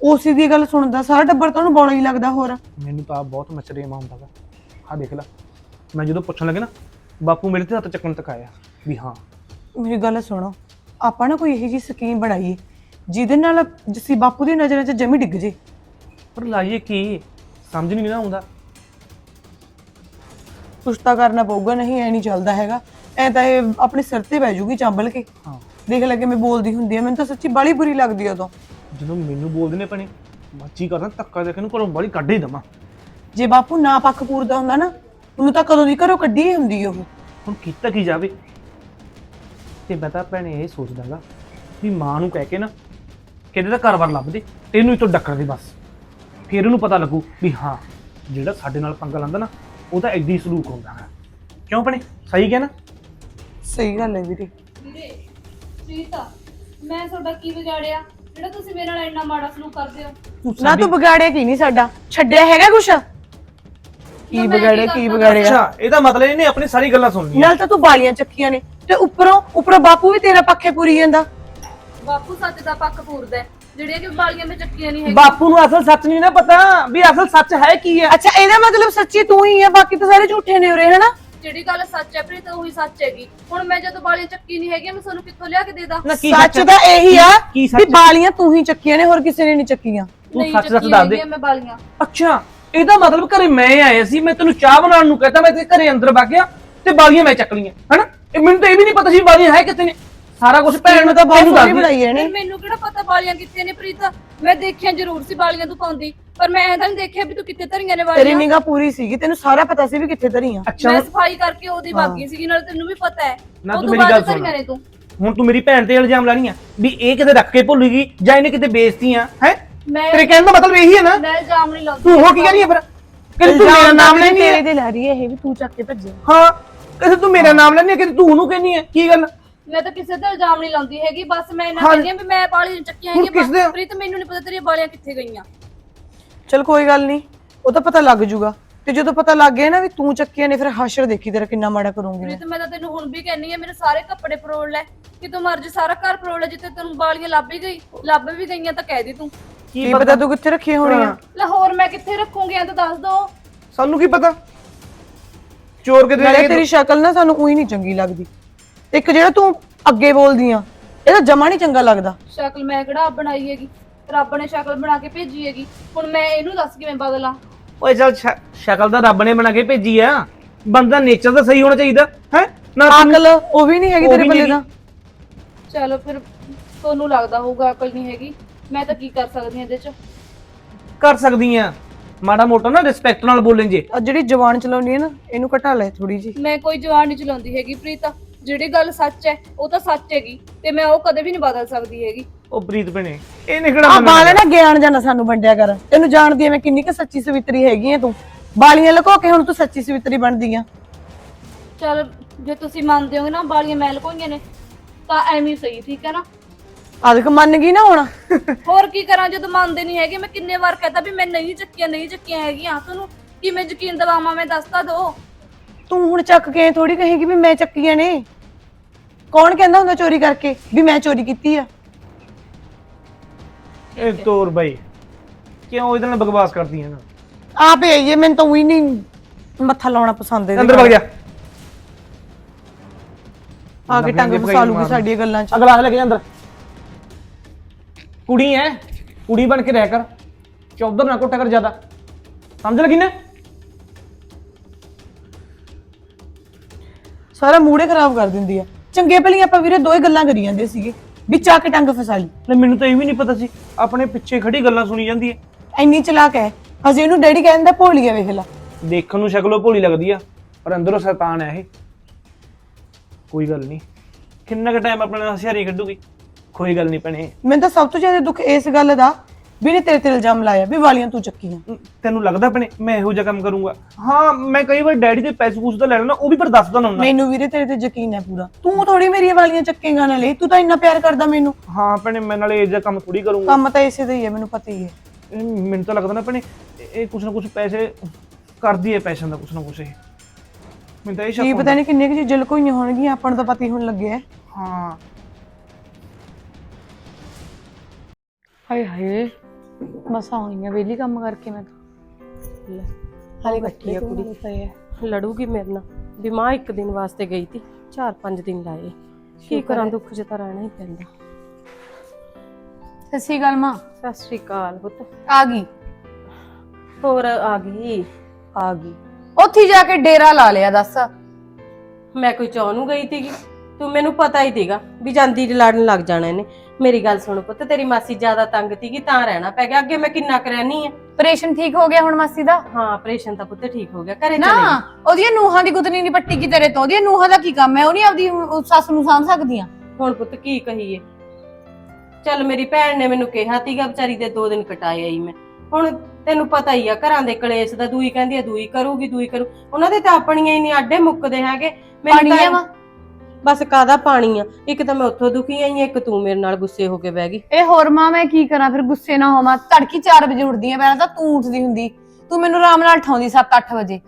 ਉਸੇ ਦੀ ਗੱਲ ਸੁਣਦਾ ਸਾਰਾ ਟੱਬਰ ਤਾਂ ਉਹਨੂੰ ਬੋਲਾ ਹੀ ਲੱਗਦਾ ਹੋਰ। ਮੈਨੂੰ ਤਾਂ ਆਪ ਬਹੁਤ ਮਚਰੇਮਾ ਹੁੰਦਾ ਵਾ। ਆਹ ਦੇਖ ਲੈ ਮੈਂ ਜਦੋਂ ਪੁੱਛਣ ਲੱਗੇ ਨਾ ਬਾਪੂ ਮੇਰੇ ਤੇ ਹੱਥ ਚੱਕਣ ਤੱਕ ਆਇਆ ਵੀ ਹਾਂ। ਮੇਰੀ ਗੱਲ ਸੁਣੋ ਆਪਾਂ ਨਾ ਕੋਈ ਇਹੋ ਜਿਹੀ ਸਕੀਮ ਬਣਾਈਏ ਜਿਹਦੇ ਨਾਲ ਜੱਸੀ ਬਾਪੂ ਦੀ ਨਜ਼ਰਾਂ 'ਚ ਜਮੀ ਡਿੱਗ ਜੇ। ਪਰ ਲਾਈਏ ਕੀ? ਸਮਝ ਨਹੀਂ ਨਾ ਆਉਂਦਾ। ਕੁਛ ਤਾਂ ਕਰਨਾ ਪਊਗਾ ਨਹੀਂ ਐ ਨਹੀਂ ਚੱਲਦਾ ਹੈਗਾ। ਐ ਤਾਂ ਇਹ ਆਪਣੇ ਸਿਰ ਤੇ ਬਹਿ ਜੂਗੀ ਚਾਂਬਲ ਕੇ। ਹਾਂ। ਦੇਖ ਲੱਗੇ ਮੈਂ ਬੋਲਦੀ ਹੁੰਦੀ ਆ ਮੈਨੂੰ ਤਾਂ ਸੱਚੀ ਬਾਲੀ ਬੁਰੀ ਲੱਗਦੀ ਆ ਉਦੋਂ। ਜਦੋਂ ਮੈਨੂੰ ਬੋਲਦੇ ਨੇ ਭੈਣੇ ਮੱਚੀ ਕਰਦਾ ਧੱਕਾ ਦੇ ਕੇ ਨੂੰ ਘਰੋਂ ਬਾਲੀ ਕੱਢ ਹੀ ਦਵਾਂ। ਜੇ ਬਾਪੂ ਨਾ ਪੱਖ ਪੂਰਦਾ ਹੁੰਦਾ ਨਾ ਉਹਨੂੰ ਤਾਂ ਕਦੋਂ ਦੀ ਘਰੋਂ ਕੱਢੀ ਹੀ ਹੁੰਦੀ ਉਹ। ਹੁਣ ਕੀਤਾ ਕੀ ਜਾਵੇ? ਤੇ ਮੈਂ ਤਾਂ ਭੈਣੇ ਇਹ ਸੋਚਦਾਗਾ ਵੀ ਮਾਂ ਨੂੰ ਕਹਿ ਕੇ ਨਾ ਕਿਤੇ ਦਾ ਘਰ-ਬਾਰ ਲੱਭ ਦੇ ਤੇ ਇਹਨੂੰ ਇਤੋਂ ਡੱਕਣ ਦੇ ਬਸ। ਫਿਰ ਉਹਨੂੰ ਪਤਾ ਲੱਗੂ ਵੀ ਹਾਂ ਜਿਹੜਾ ਸਾਡੇ ਨਾਲ ਪੰਗਾ ਲੈਂਦਾ ਨਾ ਉਹਦਾ ਐਡੀ ਸਲੂਕ ਹੁੰਦਾ ਹੈ। ਕਿਉਂ ਭੈਣੇ? ਸਹੀ ਕਿਹਾ ਨਾ? ਸਹੀ ਗੱਲ ਹੈ ਵੀਰੇ। ਵੀਰੇ ਪ੍ਰੀਤਾ ਮੈਂ ਤੁਹਾਡਾ ਕੀ ਵਿਗਾੜਿਆ? ਜਿਹੜਾ ਤੁਸੀਂ ਮੇਰੇ ਨਾਲ ਇੰਨਾ ਮਾੜਾ ਸਲੂਕ ਕਰਦੇ ਹੋ। ਤੂੰ ਨਾ ਸਾਡੀ- ਤੂੰ ਵਿਗਾੜਿਆ ਕੀ ਨਹੀਂ ਸਾਡਾ? ਛੱਡਿਆ ਹੈਗਾ ਕੁਛ? ਕੀ ਵਿਗਾੜਿਆ ਕੀ? ਵਿਗਾੜਿਆ? ਅੱਛਾ ਇਹਦਾ ਮਤਲਬ ਇਹਨੇ ਆਪਣੀ ਸਾਰੀ ਗੱਲਾਂ ਸੁਣ ਲਈਆਂ। ਨਾਲ ਤਾਂ ਤੂੰ ਬਾਲੀਆਂ ਚੱਕੀਆਂ ਨੇ। ਤੇ ਉੱਪਰੋਂ ਉੱਪਰੋਂ ਬਾਪੂ ਵੀ ਤੇਰਾ ਪੱਖੇ ਪੂਰੀ ਜਾਂਦਾ। ਬਾਪੂ ਸੱਚ ਦਾ ਪੱਕ ਪੂਰਦਾ ਹੈ, ਜਿਹੜੀਆਂ ਕਿ ਬਾਲੀਆਂ ਵਿੱਚ ਚੱਕੀਆਂ ਨਹੀਂ ਹੈਗੀਆਂ। ਬਾਪੂ ਨੂੰ ਅਸਲ ਸੱਚ ਨਹੀਂ ਨਾ ਪਤਾ ਵੀ ਅਸਲ ਸੱਚ ਹੈ ਕੀ ਹੈ। ਅੱਛਾ ਇਹਦਾ ਮਤਲਬ ਸੱਚੀ ਤੂੰ ਹੀ ਹੈ ਬਾਕੀ ਤਾਂ ਸਾਰੇ ਝੂਠੇ ਨੇ ਉਰੇ ਹਨਾ? ਜਿਹੜੀ ਗੱਲ ਸੱਚ ਹੈ ਪ੍ਰੀਤ ਉਹੀ ਸੱਚ ਹੈਗੀ। ਹੁਣ ਮੈਂ ਜਦੋਂ ਬਾਲੀਆਂ ਚੱਕੀ ਨਹੀਂ ਹੈਗੀਆਂ ਮੈਂ ਤੁਹਾਨੂੰ ਕਿੱਥੋਂ ਲਿਆ ਕੇ ਦੇ ਦਾਂ? ਨਾ ਕੀ ਸੱਚ? ਤਾਂ ਇਹੀ ਆ ਕੀ ਸੱਚ? ਬਾਲੀਆਂ ਤੂੰ ਹੀ ਚੱਕੀਆਂ ਨੇ ਹੋਰ ਕਿਸੇ ਨੇ ਨਹੀਂ ਚੱਕੀਆਂ। ਤੂੰ ਨਹੀਂ ਸੱਚ ਸੱਚ ਚੱਕੀਆਂ ਦੱਸ ਦੇ। ਹੈਗੀਆਂ ਮੈਂ ਬਾਲੀਆਂ। ਅੱਛਾ ਇਹਦਾ ਮਤਲਬ ਘਰੇ ਮੈਂ ਆਇਆ ਸੀ ਮੈਂ ਤੈਨੂੰ ਚਾਹ ਬਣਾਉਣ ਨੂੰ ਕਹਤਾ ਮੈਂ ਤੇ ਘਰੇ ਅੰਦਰ ਵਗ ਗਿਆ ਤੇ ਬਾਲੀਆਂ ਮੈਂ ਚੱਕ ਲਈਆਂ ਹਨਾ? ਇਹ ਮੈਨੂੰ ਤਾਂ ਇਹ ਵੀ ਨਹੀਂ ਪਤਾ ਸੀ ਬਾਲੀਆਂ ਹੈ ਕਿੱਥੇ ਨੇ। ਸਾਰਾ ਕੁਝ ਭੈਣ ਨੂੰ ਤਾਂ ਬਹੁਤ ਤੈਨੂੰ ਦੱਸ ਬਣਾਈ ਹੈ ਫਿਰ ਨੇ ਮੈਨੂੰ ਕਿਹੜਾ ਪਤਾ ਬਾਲੀਆਂ ਕਿੱਥੇ ਨੇ ਪ੍ਰੀਤ? ਮੈਂ ਦੇਖਿਆ ਜ਼ਰੂਰ ਸੀ ਬਾਲੀਆਂ ਤੂੰ ਪਾਉਂਦੀ। ਪਰ ਮੈਂ ਇਹਦਾ ਨਹੀਂ ਦੇਖਿਆ ਵੀ ਤੂੰ ਕਿੱਥੇ ਧਰੀਆਂ ਨੇ ਤੇਰੀ ਨਿਗਾਹ ਪੂਰੀ ਸੀਗੀ ਤੈਨੂੰ ਸਾਰਾ ਪਤਾ ਸੀ ਵੀ ਕਿੱਥੇ ਧਰੀਆਂ। ਅੱਛਾ। ਮੈਂ ਸਫ਼ਾਈ ਕਰਕੇ ਉਹਦੀ ਬਾਗੀ ਸੀਗੀ ਨਾਲ ਤੈਨੂੰ ਵੀ ਪਤਾ ਹੈ। ਨਾ ਤੂੰ ਤੋਂ ਮੇਰੀ ਗੱਲ ਸੁਣ। ਨੇ ਤੂੰ। ਹੁਣ ਤੂੰ ਮੇਰੀ ਭੈਣ ਤੇ ਇਲਜ਼ਾਮ ਲਾਣੀਆਂ ਵੀ ਇਹ ਕਿਤੇ ਰੱਖ ਕੇ ਭੁੱਲ ਗਈ ਜਾਂ ਇਹਨੇ ਕਿਤੇ ਬੇਇੱਜ਼ਤੀਆਂ ਹੈ? ਮੈਂ ਤੇਰੇ ਕਹਿਣ ਦਾ ਮਤਲਬ ਇਹੀ ਹੈ ਨਾ। ਮੈਂ ਇਲਜ਼ਾਮ ਨਹੀਂ ਲਾਉਂਦੀ। ਤੂੰ ਹੋ ਕੀ ਕਹਿੰਦੀ ਹੈ ਫਿਰ? ਕਿਤੇ ਤੂੰ ਮੇਰਾ ਨਾਮ ਲੈਣੀ ਤੇਰੇ ਹੈ? ਦੇ ਲੈ ਰਹੀ ਹੈ ਇਹ ਵੀ ਤੂੰ ਚੱਕ ਕੇ ਭੱਜੇ ਹਾਂ ਕਿਤੇ ਤੂੰ ਮੇਰਾ ਨਾਮ ਲੈਣੀ ਹੈ ਕਿਤੇ ਤੂੰ ਉਹਨੂੰ ਕਹਿੰਦੀ ਹੈ? ਕੀ ਗੱਲ? ਮੈਂ ਤਾਂ ਕਿਸੇ ਤੇ ਇਲਜ਼ਾਮ ਨਹੀਂ ਲਾਉਂਦੀ ਹੈਗੀ ਬਸ ਮੈਂ ਇਹਨਾਂ ਹਾਂ। ਕਹਿੰਦੀ ਹਾਂ ਵੀ ਮੈਂ ਬਾਲੀਆਂ ਚੱਕੀਆਂ ਹੁਣ ਹੈਗੀਆਂ ਕਿਸ ਦੇ- ਬਸ ਪ੍ਰੀਤ ਮੈਨੂੰ ਨਹੀਂ ਪਤਾ ਤੇਰੀਆਂ ਬਾਲੀਆਂ ਕਿੱਥੇ ਗਈਆਂ। ਚਲ ਕੋਈ ਗੱਲ ਨਹੀਂ ਉਹ ਤਾਂ ਪਤਾ ਲੱਗ ਜੂਗਾ। ਤੇ ਜਦੋਂ ਪਤਾ ਲੱਗ ਗਿਆ ਨਾ ਵੀ ਤੂੰ ਚੱਕੀਆਂ ਨੇ ਫਿਰ ਹਾਸ਼ਰ ਦੇਖੀ ਤੇਰਾ ਕਿੰਨਾ ਮਾੜਾ ਕਰੂੰਗੀ ਮੈਂ। ਪ੍ਰੀਤ ਮੈਂ ਤਾਂ ਤੈਨੂੰ ਹੁਣ ਵੀ ਕਹਿੰਨੀ ਆ ਮੇਰੇ ਸਾਰੇ ਕੱਪੜੇ ਪਰੋੜ ਲੈ। ਕਿ ਤੂੰ ਮਰਜ਼ੀ ਸਾਰਾ ਘਰ ਪਰੋੜ ਲੈ ਜਿੱਥੇ ਤੈਨੂੰ ਬਾਲੀਆਂ ਲੱਭ ਹੀ ਗਈ ਲੱਭ ਵੀ ਗਈਆਂ ਤਾਂ ਕਹਿ ਦੀ ਤੂੰ। ਕੀ ਪਤਾ ਤੂੰ ਕਿੱਥੇ ਰੱਖੀ ਹੋਣੀਆਂ? ਲਾਹੌਰ ਮੈਂ ਕਿੱਥੇ ਰੱਖੂੰਗੀ ਐਂ ਤਾਂ ਦੱਸ ਦੋ। ਸਾਨੂੰ ਕੀ ਪਤਾ? ਚੋਰ ਕਿਤੇ ਨਾਲੇ ਤੇਰੀ ਸ਼ਕਲ ਨਾ ਸਾਨੂੰ ਕੋਈ ਨਹੀਂ ਚੰਗੀ ਲੱਗਦੀ। ਇੱਕ ਜਿਹੜਾ ਤੂੰ ਅੱਗੇ ਬੋਲਦੀ ਆ ਇਹਦਾ ਜਮਾ ਨਹੀਂ ਚੰਗਾ ਲੱਗਦਾ। ਸ਼ਕਲ ਮੈਂ ਕਿਹੜਾ ਆਪ ਬਣਾਈ ਹੈਗੀ? ਰੱਬ ਨੇ ਸ਼ਕਲ ਬਣਾ ਕੇ ਭੇਜੀ ਹੈਗੀ। ਹੁਣ ਮੈਂ ਇਹਨੂੰ ਦੱਸ ਕਿਵੇਂ ਬਦਲਾਂ? ਓਏ ਚੱਲ ਸ਼ਕਲ ਤਾਂ ਰੱਬ ਨੇ ਬਣਾ ਕੇ ਭੇਜੀ ਆ। ਬੰਦਾ ਨੇਚਰ ਤਾਂ ਸਹੀ ਹੋਣਾ ਚਾਹੀਦਾ ਹੈ? ਨਾ ਅਕਲ ਉਹ ਵੀ ਨਹੀਂ ਹੈਗੀ ਉਹ ਤੇਰੇ ਵੀ ਨਹੀਂ ਦਾ। ਚਲੋ ਫਿਰ ਤੁਹਾਨੂੰ ਲੱਗਦਾ ਹੋਊਗਾ ਅਕਲ ਨਹੀਂ ਹੈਗੀ। ਮੈਂ ਤਾਂ ਕੀ ਕਰ ਸਕਦੀ ਹਾਂ ਇਹਦੇ 'ਚ? ਕਰ ਸਕਦੀ ਆ। ਮਾੜਾ ਮੋਟਾ ਨਾ ਰਿਸਪੈਕਟ ਨਾਲ ਬੋਲਣ ਜੇ। ਆ ਜਿਹੜੀ ਜ਼ਬਾਨ ਚਲਾਉਣੀ ਹੈ ਨਾ ਇਹਨੂੰ ਘਟਾ ਲੈ ਥੋੜੀ ਜੀ ਮੈਂ ਕੋਈ ਜਵਾਨ ਨਹੀਂ ਚਲਾਉਂਦੀ ਹੈਗੀ ਪ੍ਰੀਤਾ। ਜਿਹੜੀ ਗੱਲ ਸੱਚ ਹੈ ਉਹ ਤਾਂ ਸੱਚ ਹੈਗੀ ਤੇ ਮੈਂ ਉਹ ਕਦੇ ਵੀ ਨਹੀਂ ਬਦਲ ਸਕਦੀ ਹੈਗੀ। ਉਹ ਪ੍ਰੀਤ ਭੈਣੇ ਇਹਨੇ ਕਿਹੜਾ ਆ? ਬਾਲੇ ਨਾ ਗਿਆਨ ਜਾਣਾ ਸਾਨੂੰ ਵੰਡਿਆ ਕਰ। ਤੈਨੂੰ ਜਾਣਦੀ ਐ ਮੈਂ ਕਿੰਨੀ ਕੁ ਸੱਚੀ ਸਵਿਤਰੀ ਹੈਗੀ ਐ ਤੂੰ। ਬਾਲੀਆਂ ਲੁਕੋ ਕੇ ਹੁਣ ਤੂੰ ਸੱਚੀ ਸਵਿਤਰੀ ਬਣਦੀ ਆ। ਚਲ ਜੇ ਤੁਸੀਂ ਮੰਨਦੇ ਹੋਗੇ ਨਾ ਬਾਲੀਆਂ ਮੈਂ ਲਕੋਈਆਂ ਨੇ ਤਾਂ ਐਵੇਂ ਹੀ ਸਹੀ ਠੀਕ ਹੈ ਨਾ? ਆਦਿਕ ਮੰਨ ਗਈ ਨਾ ਹੁਣ। ਹੋਰ ਕੀ ਕਰਾਂ ਜਦੋਂ ਮੰਨਦੇ ਨਹੀਂ ਹੈਗੇ ਮੈਂ ਕਿੰਨੇ ਵਾਰ ਕਹਤਾ ਵੀ ਮੈਂ ਨਹੀਂ ਚੱਕੀਆਂ ਨਹੀਂ ਚੱਕੀਆਂ ਹੈਗੀਆਂ। ਤੁਹਾਨੂੰ ਕਿਵੇਂ ਯਕੀਨ ਦਿਵਾਵਾਂ ਮੈਂ ਦੱਸਤਾ ਦੋ। ਤੂੰ ਹੁਣ ਚੱਕ ਕੇ ਥੋੜੀ ਕਹੇਗੀ ਵੀ ਮੈਂ ਚੱਕੀਆਂ ਨੇ। ਕੌਣ ਕਹਿੰਦਾ ਹੁੰਦਾ ਚੋਰੀ ਕਰਕੇ ਵੀ ਮੈਂ ਚੋਰੀ ਕੀਤੀ ਆ? ਇਹ ਤੋਰ ਬਾਈ ਕਿਉਂ ਇਹਦੇ ਨਾਲ ਬਕਵਾਸ ਕਰਦੀ ਹੈ ਨਾ? ਆਪੇ ਆਈਏ ਮੈਨੂੰ ਤਾਂ ਉਹੀ ਨਹੀਂ ਮੱਥਾ ਲਾਉਣਾ ਪਸੰਦ ਹੈ ਅੰਦਰ ਵਗ ਜਾ। ਆ ਕੇ ਟੰਗ ਫਸਾ ਲੂਗੀ ਸਾਡੀਆਂ ਗੱਲਾਂ 'ਚ। ਅਗਲਾ ਲੈ ਕੇ ਜਾ ਅੰਦਰ। ਕੁੜੀ ਐ ਕੁੜੀ ਬਣ ਕੇ ਰਹਿ ਕਰ। ਚੌਧਰ ਨਾ ਕੋਟਾ ਕਰ ਜ਼ਿਆਦਾ। ਸਮਝ ਲੱਗੀ ਨਾ? ਸਾਰਾ ਮੂੜੇ ਖਰਾਬ ਕਰ ਦਿੰਦੀ ਆ। ਚੰਗੇ ਭਲੀ ਆਪਾਂ ਵੀਰੇ ਦੋ ਹੀ ਗੱਲਾਂ ਕਰੀ ਜਾਂਦੇ ਸੀਗੇ ਵੀ ਚੱਕ ਕੇ ਟੰਗ ਫਸਾ ਲਈ। ਲੈ ਮੈਨੂੰ ਤਾਂ ਇਹ ਵੀ ਨਹੀਂ ਪਤਾ ਸੀ ਆਪਣੇ ਪਿੱਛੇ ਖੜੀ ਗੱਲਾਂ ਸੁਣੀ ਜਾਂਦੀ ਹੈ ਇੰਨੀ ਚਲਾਕ ਹੈ ਅਸੀਂ ਇਹਨੂੰ ਡੈਡੀ ਕਹਿੰਦਾ ਭੋਲੀ ਆ ਵੇਖ ਲਾ। ਦੇਖਣ ਨੂੰ ਸ਼ਕਲੋਂ ਭੋਲੀ ਲੱਗਦੀ ਆ ਪਰ ਅੰਦਰੋਂ ਸ਼ੈਤਾਨ ਹੈ ਇਹ। ਕੋਈ ਗੱਲ ਨਹੀਂ ਕਿੰਨਾ ਕੁ ਟਾਈਮ ਆਪਣੇ ਨਾਲ ਹਸਿਆਰੀ ਕੱਢੂਗੀ ਕੋਈ ਗੱਲ ਨਹੀਂ ਭੈਣੇ। ਮੈਨੂੰ ਤਾਂ ਸਭ ਤੋਂ ਜ਼ਿਆਦਾ ਦੁੱਖ ਇਸ ਗੱਲ ਦਾ ਵੀ ਇਹਨੇ ਤੇਰੇ ਤੇ ਇਲਜ਼ਾਮ ਲਾਇਆ ਵੀ ਵਾਲੀਆਂ ਤੂੰ ਚੱਕੀਆਂ। ਤੈਨੂੰ ਲੱਗਦਾ ਭੈਣੇ ਮੈਂ ਇਹੋ ਜਿਹਾ ਕੰਮ ਕਰੂੰਗਾ? ਹਾਂ ਮੈਂ ਕਈ ਵਾਰ ਡੈਡੀ ਦੇ ਪੈਸੇ ਪੂਸੇ ਤਾਂ ਲੈ ਲੈਣਾ ਉਹ ਵੀ ਪਰ ਦੱਸਦਾ ਨਾ ਹੁੰਦਾ। ਮੈਨੂੰ ਵੀਰੇ ਤੇਰੇ ਤੇ ਯਕੀਨ ਹੈ ਪੂਰਾ। ਤੂੰ ਥੋੜੀ ਮੇਰੀਆਂ ਵਾਲੀਆਂ ਚੱਕੇਗਾ ਨਾਲੇ ਤੂੰ ਤਾਂ ਇੰਨਾ ਪਿਆਰ ਕਰਦਾ ਮੈਨੂੰ। ਹਾਂ ਭੈਣੇ ਮੈਂ ਨਾਲੇ ਇਹ ਜਿਹਾ ਕੰਮ ਥੋੜੀ ਕਰੂੰਗਾ। ਕੰਮ ਤਾਂ ਇਸੇ ਦਾ ਹੀ ਹੈ ਮੈਨੂੰ ਪਤਾ ਹੀ ਹੈ। ਇਹ ਮੈਨੂੰ ਤਾਂ ਲੱਗਦਾ ਨਾ ਭੈਣੇ ਇਹ- ਕੁਛ ਨਾ ਕੁਛ ਪੈਸੇ ਕਰਦੀ ਹੈ ਪੈਸਿਆਂ ਦਾ ਕੁਛ ਨਾ ਕੁਛ ਇਹ। ਮੈਨੂੰ ਤਾਂ ਇਹ ਸ਼ੱਕ ਕੀ। ਪਤਾ ਨਹੀਂ ਕਿੰਨੇ ਕੁ ਚੀਜ਼ਾਂ ਲੁਕੋਈਆਂ ਹੋਣਗੀਆਂ ਆਪਾਂ ਨੂੰ ਤਾਂ ਪਤਾ ਹੀ ਹੁਣ ਲੱਗਿਆ ਹੈ। ਹਾਂ। ਹਾਏ। ਹਾਏ ਮਸਾਂ ਹੋਈਆਂ ਵੇਲੀ ਕੰਮ ਕਰਕੇ ਮੈਂ ਤਾਂ। ਲੈ ਹਾਲੇ ਬੈਠੀ ਆ ਕੁੜੀ। ਆ। ਲੜੂਗੀ ਮੇਰੇ ਨਾਲ। ਵੀ ਮਾਂ ਇੱਕ ਦਿਨ ਵਾਸਤੇ ਗਈ ਚਾਰ ਪੰਜ ਦਿਨ ਲਾਏ। ਕੀ ਕਰਾਂ ਦੁੱਖ ਤਾਂ ਰਹਿਣਾ ਹੀ ਪੈਂਦਾ। ਸਤਿ ਸ਼੍ਰੀ ਅਕਾਲ ਮਾਂ। ਸਤਿ ਸ਼੍ਰੀ ਅਕਾਲ ਪੁੱਤ। ਆ ਗਈ। ਹੋਰ ਆ ਗਈ। ਆ ਗਈ। ਉੱਥੇ ਜਾ ਕੇ ਡੇਰਾ ਲਾ ਲਿਆ ਦੱਸ। ਮੈਂ ਕੋਈ ਚਾਹ ਨੂੰ ਗਈ ਤੀਗੀ। ਤੂੰ ਮੈਨੂੰ ਪਤਾ ਹੀ ਤੀਗਾ ਵੀ ਜਾਂਦੀ ਲੜਨ ਲੱਗ ਜਾਣਾ ਇਹਨੇ। ਮੇਰੀ ਗੱਲ ਸੁਣ ਪੁੱਤ ਤੇਰੀ ਮਾਸੀ ਜ਼ਿਆਦਾ ਤੰਗ ਤੀਗੀ ਤਾਂ ਰਹਿਣਾ ਪੈ ਗਿਆ। ਅੱਗੇ ਮੈਂ ਕਿੰਨਾ ਕਰੈਨੀ ਆ? ਆਪਰੇਸ਼ਨ ਠੀਕ ਹੋ ਗਿਆ ਹੁਣ ਮਾਸੀ ਦਾ? ਹਾਂ ਆਪਰੇਸ਼ਨ ਤਾਂ ਪੁੱਤ ਠੀਕ ਹੋ ਗਿਆ ਘਰੇ ਨਾ ਚਲੇ। ਗਈ। ਉਹਦੀਆਂ ਨੂਹਾਂ ਦੀ ਗੁੱਤਨੀ ਨਹੀਂ ਪੱਟੀ ਕੀ ਤੇਰੇ ਤੋਂ। ਉਹਦੀਆਂ ਨੂਹਾਂ ਦਾ ਕੀ ਕੰਮ ਹੈ? ਉਹ ਨਹੀਂ ਆਪਦੀ ਸੱਸ ਨੂੰ ਸਾਂਭ ਸਕਦੀਆਂ? ਹੁਣ ਪੁੱਤ ਕੀ ਕਹੀਏ? ਚੱਲ ਮੇਰੀ ਭੈਣ ਨੇ ਮੈਨੂੰ ਕਿਹਾ ਤੀਗਾ ਵਿਚਾਰੀ ਦੇ ਦੋ ਦਿਨ ਕਟਾਏ ਆਈ ਮੈਂ। ਹੁਣ ਤੈਨੂੰ ਪਤਾ ਹੀ ਆ ਘਰਾਂ ਦੇ ਕਲੇਸ਼ ਦਾ ਦੂਈ ਕਹਿੰਦੀ ਆ ਦੂਈ ਕਰੂਗੀ ਦੂਈ ਕਰੂ। ਉਹਨਾਂ ਦੇ ਤਾਂ ਆਪਣੀਆਂ ਹੀ ਨਹੀਂ ਆਡੇ ਮੁੱਕਦੇ ਹੈਗੇ। ਪਾਣੀ ਤਾਂ-? ਬਸ ਕਾਦਾ ਪਾਣੀ ਆ? ਇੱਕ ਤਾਂ ਮੈਂ ਉੱਥੋਂ ਦੁਖੀ ਆਈ ਆ ਇੱਕ ਤੂੰ ਮੇਰੇ ਨਾਲ ਗੁੱਸੇ ਹੋ ਕੇ ਬਹਿ ਗਈ। ਇਹ ਹੋਰ ਮਾਂ ਮੈਂ ਕੀ ਕਰਾਂ? ਫਿਰ ਗੁੱਸੇ ਨਾ ਹੋਵਾਂ। ਤੜਕੀ 4 ਵਜੇ ਉੱਠਦੀ ਆ ਪਹਿਲਾਂ ਤਾਂ ਤੂੰ ਉੱਠਦੀ ਹੁੰਦੀ। ਤੂੰ ਮੈਨੂੰ ਆਰਾਮ ਨਾਲ ਠਾਉਂਦੀ 7-8 ਵਜੇ।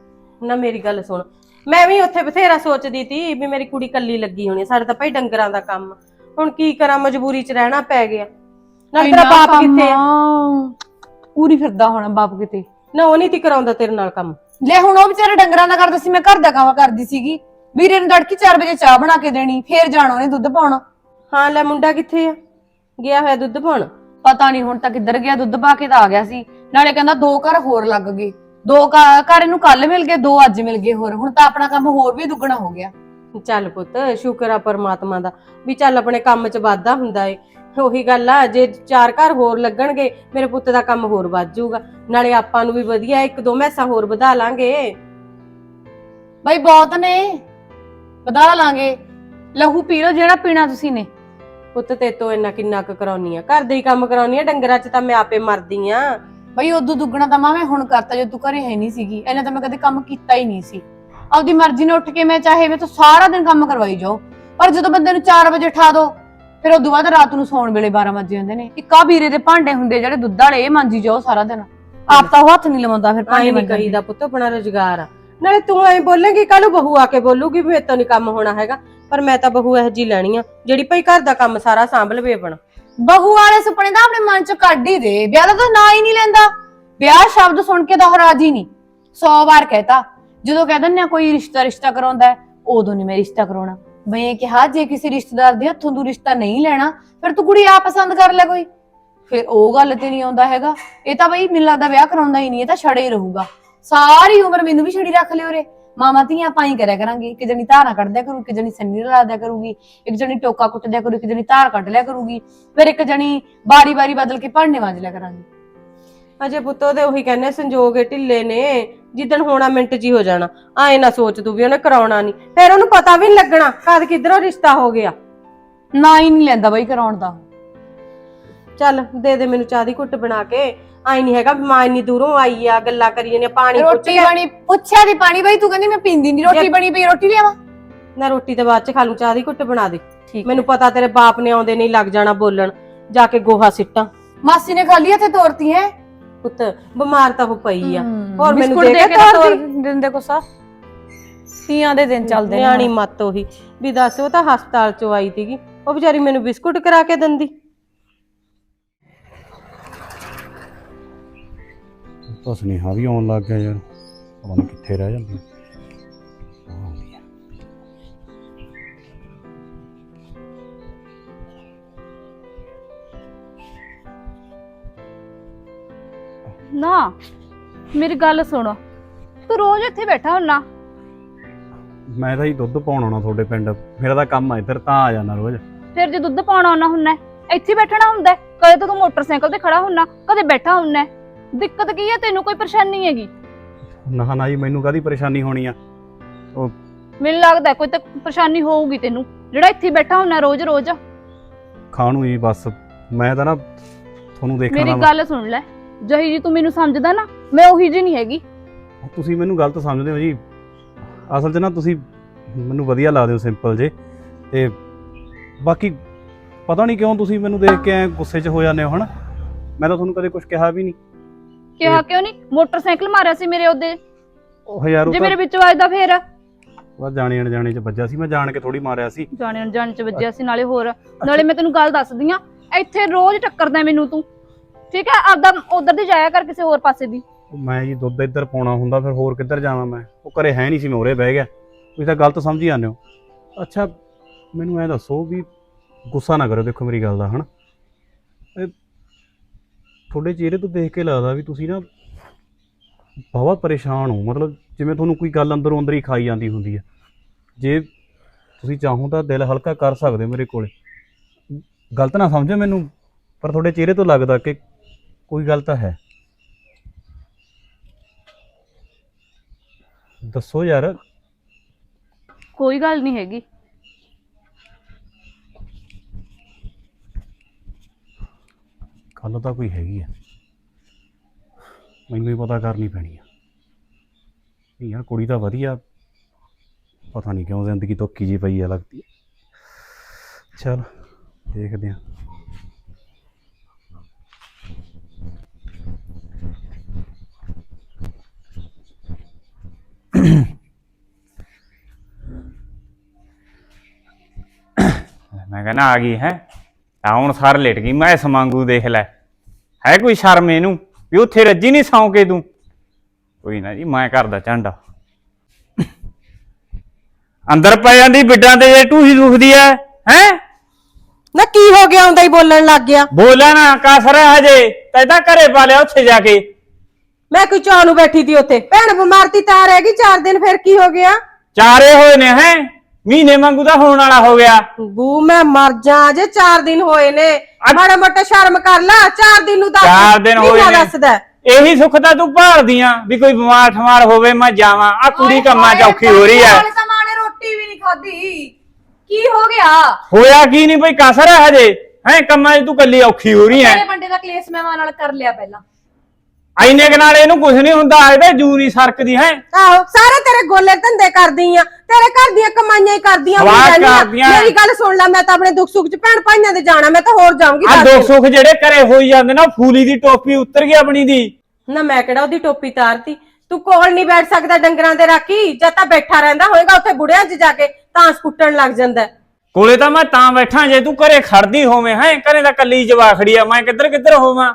ਨਾ ਮੇਰੀ ਗੱਲ ਸੁਣ। ਮੈਂ ਵੀ ਉੱਥੇ ਬਥੇਰਾ ਸੋਚਦੀ ਤੀ ਵੀ ਮੇਰੀ ਕੁੜੀ ਕੱਲੀ ਲੱਗੀ ਹੋਣੀ। ਸਾਡੇ ਤਾਂ ਭਾਈ ਡੰਗਰਾਂ ਦਾ ਕੰਮ। ਆ। ਹੁਣ ਕੀ ਕਰਾਂ? ਮਜਬੂਰੀ 'ਚ ਰਹਿਣਾ ਪੈ ਗਿਆ। ਨਾਲ ਤੇਰਾ ਇੰਨਾ ਬਾਪ ਕੰਮ ਕਿੱਥੇ ਆ? ਆ। ਪੂਰੀ ਫਿਰਦਾ ਹੋਣਾ ਬਾਪ ਕਿਤੇ। ਨਾ ਉਹ ਨਹੀਂ ਤੀ ਕਰਾਉਂਦਾ ਤੇਰੇ ਨਾਲ ਕੰਮ। ਲੈ ਹੁਣ ਉਹ ਵਿਚਾਰਾ ਡੰਗਰਾਂ ਦਾ ਕਰਦਾ ਸੀ ਮੈਂ ਘਰ ਦਾ ਕੰਮ ਕਰਦੀ ਸੀਗੀ। ਵੀਰੇ ਨੂੰ ਤੜਕੀ 4 ਵਜੇ ਚਾਹ ਬਣਾ ਕੇ ਦੇਣੀ ਫੇਰ ਜਾਣਾ ਉਹਨੇ ਦੁੱਧ ਪਾਉਣ। ਹਾਂ ਲੈ ਮੁੰਡਾ ਕਿੱਥੇ ਆ? ਗਿਆ ਹੋਇਆ ਦੁੱਧ ਪਾਉਣ? ਪਤਾ ਨਹੀਂ ਹੁਣ ਤਾਂ ਕਿੱਧਰ ਗਿਆ ਦੁੱਧ ਪਾ ਕੇ ਤਾਂ ਆ ਗਿਆ ਸੀ। ਨਾਲੇ ਕਹਿੰਦਾ ਦੋ ਘਰ ਹੋਰ ਲੱਗ ਗਏ। ਦੋ ਘ- ਘਰ ਇਹਨੂੰ ਕੱਲ ਮਿਲ ਗਏ ਦੋ ਅੱਜ ਮਿਲ ਗਏ ਹੋਰ। ਹੁਣ ਤਾਂ ਆਪਣਾ ਕੰਮ ਹੋਰ ਵੀ ਦੁੱਗਣਾ ਹੋ ਗਿਆ। ਚੱਲ ਪੁੱਤ ਸ਼ੁਕਰ ਆ ਪਰਮਾਤਮਾ ਦਾ। ਵੀ ਚੱਲ ਆਪਣੇ ਕੰਮ 'ਚ ਵਾਧਾ ਹੁੰਦਾ ਏ। ਉਹੀ ਗੱਲ ਆ ਜੇ ਚਾਰ ਘਰ ਹੋਰ ਲੱਗਣਗੇ ਮੇਰੇ ਪੁੱਤ ਦਾ ਕੰਮ ਹੋਰ ਵੱਧ ਜਾਊਗਾ। ਨਾਲੇ ਆਪਾਂ ਨੂੰ ਵੀ ਵਧੀਆ ਇੱਕ ਦੋ ਮੈਸਾਂ ਹੋਰ ਵਧਾ ਲਾਂਗੇ। ਬਈ ਬਹੁਤ ਨੇ। ਵਧਾ ਲਾਂਗੇ। ਲਹੂ ਪੀ ਲਓ ਜਿਹੜਾ ਪੀਣਾ ਤੁਸੀਂ ਨੇ। ਪੁੱਤ ਤੇ ਤੋਂ ਇੰਨਾ ਕਿੰਨਾ ਕੁ ਕਰਾਉਣੀ ਆ? ਘਰ ਦੇ ਹੀ ਕੰਮ ਕਰਾਉਣੀ ਆ ਡੰਗਰਾਂ 'ਚ ਤਾਂ ਮੈਂ ਆਪੇ ਮਰਦੀ ਆ। ਬਈ ਉਦੋਂ ਦੁੱਗਣਾ ਤਾਂ ਮਾਂ ਮੈਂ ਹੁਣ ਕਰਤਾ ਜਦੋਂ ਤੂੰ ਘਰੇ ਹੈ ਨਹੀਂ ਸੀਗੀ। ਇਹਨੇ ਤਾਂ ਮੈਂ ਕਦੇ ਕੰਮ ਕੀਤਾ ਹੀ ਨਹੀਂ ਸੀ। ਆਪਦੀ ਮਰਜ਼ੀ ਨਾਲ ਉੱਠ ਕੇ ਮੈਂ ਚਾਹੇ ਮੈਂ ਤਾਂ ਸਾਰਾ ਦਿਨ ਕੰਮ ਕਰਵਾਈ ਜਾਓ। ਪਰ ਜਦੋਂ ਬੰਦੇ ਨੂੰ 4 ਵਜੇ ਉਠਾ ਦੋ ਫਿਰ ਉਦੋਂ ਬਾਅਦ ਰਾਤ ਨੂੰ ਸੌਣ ਵੇਲੇ 12 ਵਜੇ ਜਾਂਦੇ ਨੇ। ਇੱਕਾ ਵੀਰੇ ਦੇ ਭਾਂਡੇ ਹੁੰਦੇ ਜਿਹੜੇ ਦੁੱਧ ਵਾਲੇ ਇਹ ਮਾਂਜੀ ਜਾਓ ਸਾਰਾ ਦਿਨ। ਆਪ ਤਾਂ ਉਹ ਹੱਥ ਨਹੀਂ ਲਵਾਉਂਦਾ ਫਿਰ ਆਈ ਭਾਂਡੇ ਨਹੀਂ ਮਾਂਜਣ ਕਹੀਦਾ ਪੁੱਤ ਆਪਣਾ ਰੋਜ਼ਗਾਰ ਆ। ਨਾਲੇ ਤੂੰ ਐਂ ਬੋਲੇਂਗੀ ਕੱਲ ਬਹੂ ਆ ਕੇ ਬੋਲੂਗੀ ਵੀ ਮੇਤੋਂ ਨਹੀਂ ਕੰਮ ਹੋਣਾ ਹੈਗਾ। ਪਰ ਮੈਂ ਤਾਂ ਬਹੂ ਇਹ ਜੀ ਲੈਣੀ ਆ ਜਿਹੜੀ ਭਈ ਘਰ ਦਾ ਕੰਮ ਸਾਰਾ ਸੰਭ ਲਵੇ ਆਪਣਾ। ਬਹੂ ਵਾਲੇ ਸੁਪਨੇ ਤਾਂ ਆਪਣੇ ਮਨ ਚ ਕੱਢ ਹੀ ਦੇ ਵਿਆਹ ਦਾ ਤਾਂ ਨਾਂ ਹੀ ਨਹੀਂ ਲੈਂਦਾ। ਵਿਆਹ ਸ਼ਬਦ ਸੁਣ ਕੇ ਤਾਂ ਉਹ ਰਾਜੀ ਨਹੀਂ। 100 ਵਾਰ ਕਹਿਤਾ ਜਦੋਂ ਕਹਿ ਦਿੰਦੇ ਆ ਕੋਈ ਰਿਸ਼ਤਾ ਰਿਸ਼ਤਾ ਕਰਾਉਂਦਾ ਹੈ, ਉਦੋਂ ਨਹੀਂ ਮੈਂ ਰਿਸ਼ਤਾ ਕਰਾਉਣਾ। ਮੈਂ ਇਹ ਕਿਹਾ ਜੇ ਕਿਸੇ ਰਿਸ਼ਤੇਦਾਰ ਦੇ ਹੱਥੋਂ ਤੂੰ ਰਿਸ਼ਤਾ ਨਹੀਂ ਲੈਣਾ ਫਿਰ ਤੂੰ ਕੁੜੀ ਆ ਪਸੰਦ ਕਰ ਲੈ ਕੋਈ। ਫਿਰ ਉਹ ਗੱਲ ਤੇ ਨਹੀਂ ਆਉਂਦਾ ਹੈਗਾ। ਇਹ ਤਾਂ ਬਈ ਮੈਨੂੰ ਲੱਗਦਾ ਵਿਆਹ ਕਰਾਉਂਦਾ ਹੀ ਨਹੀਂ ਇਹ ਤਾਂ ਛੜੇ ਹੀ ਰਹੂਗਾ। ਸਾਰੀ ਉਮਰ ਮੈਨੂੰ ਵੀ ਛੜੀ ਰੱਖ ਲਿਓ ਰੇ। ਮਾਮਾ ਧੀਆਂ ਪਾਈ ਕਰਿਆ ਕਰਾਂਗੇ। ਇੱਕ ਜਣੀ ਧਾਰਾਂ ਕੱਢ ਦਿਆ ਕਰੂ ਇੱਕ ਜਣੀ ਸੰਨੀ ਲਾ ਦਿਆ ਕਰੂਗੀ। ਇੱਕ ਜਣੀ ਟੋਕਾ ਕੁੱਟ ਦਿਆ ਕਰੂ ਇੱਕ ਜਣੀ ਧਾਰ ਕੱਢ ਲਿਆ ਕਰੂਗੀ। ਫਿਰ ਇੱਕ ਜਣੀ ਬਾਰੀ ਬਾਰੀ ਬਦਲ ਕੇ ਭਾਂਡੇ ਮਾਂਜ ਲਿਆ ਕਰਾਂਗੇ। ਅਜੇ ਪੁੱਤ ਉਹਦੇ ਉਹੀ ਕਹਿੰਦੇ ਸੰਜੋਗ ਏ ਢਿੱਲੇ ਨੇ ਜਿੱਦਣ ਹੋਣਾ ਮਿੰਟ ਹੀ ਹੋ ਜਾਣਾ। ਆਏ ਨਾ ਸੋਚ ਤੂੰ ਵੀ ਉਹਨੇ ਕਰਾਉਣਾ ਨਹੀਂ ਫਿਰ ਉਹਨੂੰ ਪਤਾ ਵੀ ਨਹੀਂ ਲੱਗਣਾ ਕਦ ਕਿਧਰੋਂ ਰਿਸ਼ਤਾ ਹੋ ਗਿਆ। ਨਾ ਹੀ ਨਹੀਂ ਲੈਂਦਾ ਬਈ ਕਰਾਉਣ ਦਾ। ਚੱਲ ਦੇ ਦੇ ਮੈਨੂੰ ਚਾਹ ਦੀ ਘੁੱਟ ਬਣਾ ਕੇ। ਆਈ ਨਹੀਂ ਹੈਗਾ ਵੀ ਮਾਂ ਇੰਨੀ ਦੂਰੋਂ ਆਈ ਆ ਗੱਲਾਂ ਕਰੀ ਜਾਂਦੀਆਂ ਪਾਣੀ ਪੁੱਛ ਰੋਟੀ ਬਣੀ ਪੁੱਛਿਆ ਦੀ ਪਾਣੀ ਬਈ ਤੂੰ ਕਹਿੰਦੀ ਮੈਂ ਪੀਂਦੀ ਨਹੀਂ ਰੋਟੀ ਬਣੀ ਪਈ ਰੋਟੀ ਲਿਆਵਾਂ? ਨਾ ਰੋਟੀ ਤੇ ਬਾਅਦ ਚ ਖਾ ਲੂ ਚਾਹ ਦੀ ਘੁੱਟ ਬਣਾ ਦੇ। ਠੀਕ ਮੈਨੂੰ ਪਤਾ ਤੇਰੇ ਬਾਪ ਨੇ ਆਉਂਦੇ ਨਹੀਂ ਲੱਗ ਜਾਣਾ ਬੋਲਣ ਜਾ ਕੇ ਗੋਹਾ ਸਿੱਟਾਂ। ਮਾਸੀ ਨੇ ਖਾਲੀ ਹੱਥੇ ਤੋਰਤੀ ਹੈ? ਪੁੱਤ ਬਿਮਾਰ ਤਾਂ ਉਹ ਪਈ ਆ। ਹੋਰ ਮੈਨੂੰ ਬਿਸਕੁਟ ਦੇ ਕੇ ਕੇ ਤਾਂ ਤੋਰ ਦਿੰਦੇ ਕੋ ਸਾ ਤੀਆਂ ਦੇ ਦਿਨ ਚੱਲਦੇ ਨੇ ਨਿਆਣੀ। ਮੱਤ ਉਹੀ। ਵੀ ਦੱਸ ਉਹ ਤਾਂ ਹਸਪਤਾਲ ਚੋਂ ਆਈ ਸੀਗੀ। ਉਹ ਵਿਚਾਰੀ ਮੈਨੂੰ ਬਿਸਕੁਟ ਕਰਾ ਕੇ ਦਿੰਦੀ। ਤਾਂ ਸੁਨੇਹਾ ਵੀ ਆਉਣ ਲੱਗ ਗਿਆ ਯਾਰ ਪਤਾ ਨਹੀਂ ਕਿੱਥੇ ਰਹਿ ਜਾਂਦੀ। ਨਾ ਮੇਰੀ ਗੱਲ ਸੁਣ ਤੂੰ ਰੋਜ਼ ਇੱਥੇ ਬੈਠਾ ਹੁੰਨਾ ਮੈਂ ਤਾਂ ਹੀ ਦੁੱਧ ਪਾਉਣ ਆਉਣਾ ਤੁਹਾਡੇ ਪਿੰਡ ਮੇਰਾ ਤਾਂ ਕੰਮ ਆ ਇੱਧਰ ਤਾਂ ਆ ਜਾਣਾ ਰੋਜ਼ ਫਿਰ ਜੇ ਦੁੱਧ ਪਾਉਣ ਆਉਣਾ ਹੁੰਨਾ ਇੱਥੇ ਬੈਠਣਾ ਹੁੰਦਾ। ਕਦੇ ਤਾਂ ਤੂੰ ਮੋਟਰਸਾਈਕਲ ਤੇ ਖੜਾ ਹੁੰਨਾ ਕਦੇ ਬੈਠਾ ਹੁੰਨਾ। ਦਿੱਕਤ ਕੀ ਹੈ? ਤੈਨੂੰ ਕੋਈ ਪਰੇਸ਼ਾਨੀ ਹੈਗੀ? ਨਾ ਨਾ ਜੀ ਮੈਨੂੰ ਕਾਦੀ ਪਰੇਸ਼ਾਨੀ ਹੋਣੀ ਆ? ਮੈਨੂੰ ਲੱਗਦਾ ਹੈ ਕੋਈ ਤਾਂ ਪਰੇਸ਼ਾਨੀ ਹੋਊਗੀ ਤੈਨੂੰ। ਜਿਹੜਾ ਇੱਥੇ ਹੀ ਬੈਠਾ ਹੁੰਨਾ ਰੋਜ਼ ਰੋਜ਼ ਖਾਣੂ ਜੀ ਬਸ। ਮੈਂ ਤਾਂ ਨਾ ਤੁਹਾਨੂੰ ਦੇਖਣ ਮੇਰੀ ਗੱਲ ਸੁਣ ਲੈ। ਜਹੀ ਜੀ ਤੂੰ ਮੈਨੂੰ ਸਮਝਦਾ ਨਾ ਮੈਂ ਉਹੀ ਜੀ ਨਹੀਂ ਹੈਗੀ। ਤੁਸੀਂ ਮੈਨੂੰ ਗਲਤ ਸਮਝਦੇ ਹੋ ਜੀ। ਅਸਲ 'ਚ ਨਾ ਤੁਸੀਂ ਮੈਨੂੰ ਵਧੀਆ ਲੱਗਦੇ ਹੋ ਸਿੰਪਲ ਜੇ। ਤੇ ਬਾਕੀ ਪਤਾ ਨਹੀਂ ਕਿਉਂ ਤੁਸੀਂ ਮੈਨੂੰ ਦੇਖ ਕੇ ਐ ਗੁੱਸੇ 'ਚ ਹੋ ਜਾਂਦੇ ਹੋ ਹਨਾ? ਮੈਂ ਤਾਂ ਤੁਹਾਨੂੰ ਕਦੇ ਕੁਝ ਕਿਹਾ ਵੀ ਨਹੀਂ। ਕਿਹਾ ਕਿਉਂ ਨਹੀਂ? ਮੋਟਰਸਾਈਕਲ ਮਾਰਿਆ ਸੀ ਮੇਰੇ ਉਹਦੇ। ਉਹ ਯਾਰ ਉਹ ਜੇ ਤਾਂ ਮੇਰੇ ਵਿੱਚ ਵੱਜਦਾ ਫੇਰ। ਬਸ ਜਾਣੇ ਅਣਜਾਣੇ 'ਚ ਵੱਜਿਆ ਸੀ ਮੈਂ ਜਾਣ ਕੇ ਥੋੜੀ ਮਾਰਿਆ ਸੀ। ਜਾਣੇ ਅਣਜਾਣ ਚ ਵੱਜਿਆ ਸੀ ਨਾਲੇ ਹੋਰ। ਨਾਲੇ ਮੈਂ ਤੈਨੂੰ ਗੱਲ ਦੱਸਦੀ ਆ ਇੱਥੇ ਰੋਜ਼ ਟੱਕਰਦਾ ਮੈਨੂੰ ਤੂੰ। ਠੀਕ ਹੈ? ਆਪਦਾ ਉਧਰ ਦੀ ਜਾਇਆ ਕਰ ਕਿਸੇ ਹੋਰ ਪਾਸੇ ਦੀ। ਉਹ ਮੈਂ ਜੀ ਦੁੱਧ ਇੱਧਰ ਪਾਉਣਾ ਹੁੰਦਾ ਫਿਰ ਹੋਰ ਕਿੱਧਰ ਜਾਵਾਂ ਮੈਂ? ਉਹ ਘਰੇ ਹੈ ਨਹੀਂ ਸੀ ਮੈਂ ਉਰੇ ਬਹਿ ਗਿਆ। ਤੁਸੀਂ ਤਾਂ ਗਲਤ ਸਮਝੀ ਜਾਂਦੇ ਹੋ। ਅੱਛਾ ਮੈਨੂੰ ਐ ਦੱਸੋ ਵੀ ਗੁੱਸਾ ਨਾ ਕਰੋ ਦੇਖੋ ਮੇਰੀ ਗੱਲ ਦਾ ਹਨਾ? ਇਹ ਤੁਹਾਡੇ ਚਿਹਰੇ ਤੋਂ ਦੇਖ ਕੇ ਲੱਗਦਾ ਵੀ ਤੁਸੀਂ ਨਾ ਬਹੁਤ ਪਰੇਸ਼ਾਨ ਹੋ। ਮਤਲਬ ਜਿਵੇਂ ਤੁਹਾਨੂੰ ਕੋਈ ਗੱਲ ਅੰਦਰੋਂ ਅੰਦਰ ਹੀ ਖਾਈ ਜਾਂਦੀ ਹੁੰਦੀ ਹੈ ਜੇ ਤੁਸੀਂ ਚਾਹੋ ਤਾਂ ਦਿਲ ਹਲਕਾ ਕਰ ਸਕਦੇ ਹੋ ਮੇਰੇ ਕੋਲੇ। ਗਲਤ ਨਾ ਸਮਝੋ ਮੈਨੂੰ, ਪਰ ਤੁਹਾਡੇ ਚਿਹਰੇ ਤੋਂ ਲੱਗਦਾ ਕਿ ਕੋਈ ਗੱਲ ਤਾਂ ਹੈ। ਦੱਸੋ ਯਾਰ। ਕੋਈ ਗੱਲ ਨਹੀਂ ਹੈਗੀ। ਗੱਲ ਤਾਂ ਕੋਈ ਹੈਗੀ ਆ। ਮੈਨੂੰ ਹੀ ਪਤਾ ਕਰਨੀ ਪੈਣੀ ਆ। ਨਹੀਂ ਯਾਰ ਕੁੜੀ ਤਾਂ ਵਧੀਆ। ਪਤਾ ਨਹੀਂ ਕਿਉਂ ਜ਼ਿੰਦਗੀ ਧੋਖੀ ਜੀ ਪਈ ਆ ਲੱਗਦੀ ਆ। ਚੱਲ, ਦੇਖਦੇ ਆ। ਮੈਂ ਕਹਿੰਦਾ ਆ ਗਈ ਹੈ। ਆ ਹੁਣ ਸਾਰ ਲੇਟ ਗਈ ਮੈਂ ਇਸ ਮੰਗੂ ਦੇਖ ਲੈ। ਹੈ ਕੋਈ ਸ਼ਰਮ ਇਹਨੂੰ? ਵੀ ਉੱਥੇ ਰੱਜੀ ਨਹੀਂ ਸੌਂ ਕੇ ਤੂੰ? ਕੋਈ ਨਾ ਜੀ ਮੈਂ ਕਰਦਾ ਝਾਂਡਾ। ਅੰਦਰ ਪੈ ਜਾਂਦੀ ਬਿੱਡਾਂ ਤੇ ਜੇ ਟੂਹੀ ਦੁਖਦੀ ਐ ਹੈ? ਨਾ ਕੀ ਹੋ ਗਿਆ ਹੁੰਦਾ ਹੀ ਬੋਲਣ ਲੱਗ ਗਿਆ। ਬੋਲਿਆ ਨਾ ਕਾਸਰ ਹੈ ਹਜੇ ਤੈਦਾ ਘਰੇ ਪਾ ਲਿਆ ਉੱਥੇ ਜਾ ਕੇ। ਮੈਂ ਕੋਈ ਚਾਹ ਨੂੰ ਬੈਠੀ ਸੀ ਉੱਥੇ। ਭੈਣ ਬਿਮਾਰ ਤੀ ਤਾਂ ਰਹਿ ਗਈ 4 ਦਿਨ ਫਿਰ ਕੀ ਹੋ ਗਿਆ? ਚਾਰੇ ਹੋਏ ਨੇ ਹੈ? ਮਹੀਨੇ ਵਾਂਗੂ ਤਾਂ ਹੋਣ ਵਾਲਾ ਹੋ ਗਿਆ। ਬੂ ਮੈਂ ਮਰ ਜਾ ਜੇ 4 ਦਿਨ ਹੋਏ ਨੇ। ਮਾੜਾ ਮੋਟਾ ਸ਼ਰਮ ਕਰ ਲੈ 4 ਦਿਨ ਨੂੰ ਦੱਸ। ਚਾਰ ਦਿਨ ਹੋਏ ਨੇ। ਦੱਸਦਾ ਇਹੀ ਸੁੱਖ ਤਾਂ ਤੂੰ ਭਾਲਦੀਆਂ ਵੀ ਕੋਈ ਬਿਮਾਰ ਠਮਾਰ ਹੋਵੇ ਮੈਂ ਜਾਵਾਂ। ਆ ਕੁੜੀ ਕੰਮਾਂ 'ਚ ਔਖੀ ਹੋ ਰਹੀ ਐ ਹਾਲੇ ਤਾਂ ਮਾਂ ਨੇ ਰੋਟੀ ਵੀ ਨਹੀਂ ਖਾਧੀ। ਕੀ ਹੋ ਗਿਆ? ਹੋਇਆ ਕੀ ਨਹੀਂ? ਬਈ ਕਸਰ ਹੈ ਹਜੇ। ਹੈ ਕੰਮਾਂ 'ਚ ਤੂੰ ਕੱਲੀ ਔਖੀ ਹੋ ਰਹੀ ਐ ਤੇਰੇ ਬੰਦੇ ਦਾ ਕਲੇਸ਼ ਮੈਂ ਮਾਂ ਨਾਲ ਕਰ ਲਿਆ ਪਹਿਲਾਂ। ਐਨੇ ਕੁ ਨਾਲ ਇਹਨੂੰ ਕੁਝ ਨਹੀਂ ਹੁੰਦਾ ਇਹਦੇ ਜੂ ਨਹੀਂ ਸਰਕਦੀ ਹੈ ਆਹੋ ਸਾਰੇ ਤੇਰੇ ਗੋਲੇ ਧੰਦੇ ਕਰਦੀ ਆ ਤੇਰੇ ਘਰ ਦੀਆਂ ਕਮਾਈਆਂ ਹੀ ਕਰਦੀਆਂ। ਮੇਰੀ ਗੱਲ ਸੁਣ ਲੈ ਮੈਂ ਤਾਂ ਆਪਣੇ ਦੁੱਖ ਸੁੱਖ ਚ ਭੈਣ ਭਾਈਆਂ ਦੇ ਜਾਣਾ ਮੈਂ ਤਾਂ ਹੋਰ ਜਾਊਂਗੀ ਆ ਦੁੱਖ। ਸੁੱਖ ਜਿਹੜੇ ਘਰੇ ਹੋਈ ਜਾਂਦੇ ਨਾ ਫੂਲੀ ਦੀ ਟੋਪੀ ਉੱਤਰ ਗਈ ਆਪਣੀ ਦੀ ਨਾ ਮੈਂ ਕਿਹੜਾ ਉਹਦੀ ਟੋਪੀ ਤਾਰਤੀ ਤੂੰ ਕੋਲ ਨਹੀਂ ਬੈਠ ਸਕਦਾ ਡੰਗਰਾਂ ਦੇ ਰਾਖੀ ਜਾਂ ਤਾਂ ਬੈਠਾ ਰਹਿੰਦਾ ਹੋਏਗਾ ਉੱਥੇ ਬੁੜਿਆਂ 'ਚ ਜਾ ਕੇ ਤਾਂ ਕੁੱਟਣ ਲੱਗ ਜਾਂਦਾ ਹੈ। ਕੋਲੇ ਤਾਂ ਮੈਂ ਤਾਂ ਬੈਠਾ ਜੇ ਤੂੰ ਘਰੇ ਖੜਦੀ ਹੋਵੇਂ ਹੈ ਘਰੇ ਤਾਂ ਕੱਲੀ ਜਵਾਖੜੀ ਆ ਮੈਂ ਕਿੱਧਰ ਕਿੱਧਰ ਹੋਵਾਂ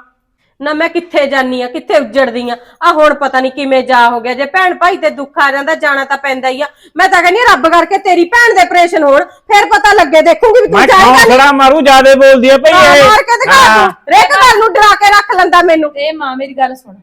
ਨਾ ਮੈਂ ਕਿੱਥੇ ਜਾਨੀ ਆ ਕਿੱਥੇ ਉੱਜੜਦੀ ਆ ਆ ਹੁਣ ਪਤਾ ਨਹੀਂ ਕਿਵੇਂ ਜਾ ਹੋ ਗਿਆ। ਜੇ ਭੈਣ ਭਾਈ ਤੇ ਦੁੱਖ ਆ ਜਾਂਦਾ ਜਾਣਾ ਤਾਂ ਪੈਂਦਾ ਹੀ ਆ। ਮੈਂ ਤਾਂ ਕਹਿੰਦੀ ਆ, ਰੱਬ ਕਰਕੇ ਤੇਰੀ ਭੈਣ ਦੇ ਆਪਰੇਸ਼ਨ ਹੋਣ ਫਿਰ ਪਤਾ ਲੱਗੇ ਦੇਖੂਗੀ ਵੀ ਤੂੰ ਮੈਂ ਜਾਏਗਾ ਨਹੀਂ। ਖੌਂਸੜਾ ਮਾਰੂ ਜਿਆਦੇ ਬੋਲਦੀ ਆ ਭਈ ਇਹ। ਮਾਰ ਕੇ ਦਿਖਾ ਹਾਂ। ਤੂੰ ਰੇਕ ਗੱਲ ਨੂੰ ਡਰਾ ਕੇ ਰੱਖ ਲੈਂਦਾ ਮੈਨੂੰ। ਤੇ ਮਾਂ ਮੇਰੀ ਗੱਲ ਸੁਣ।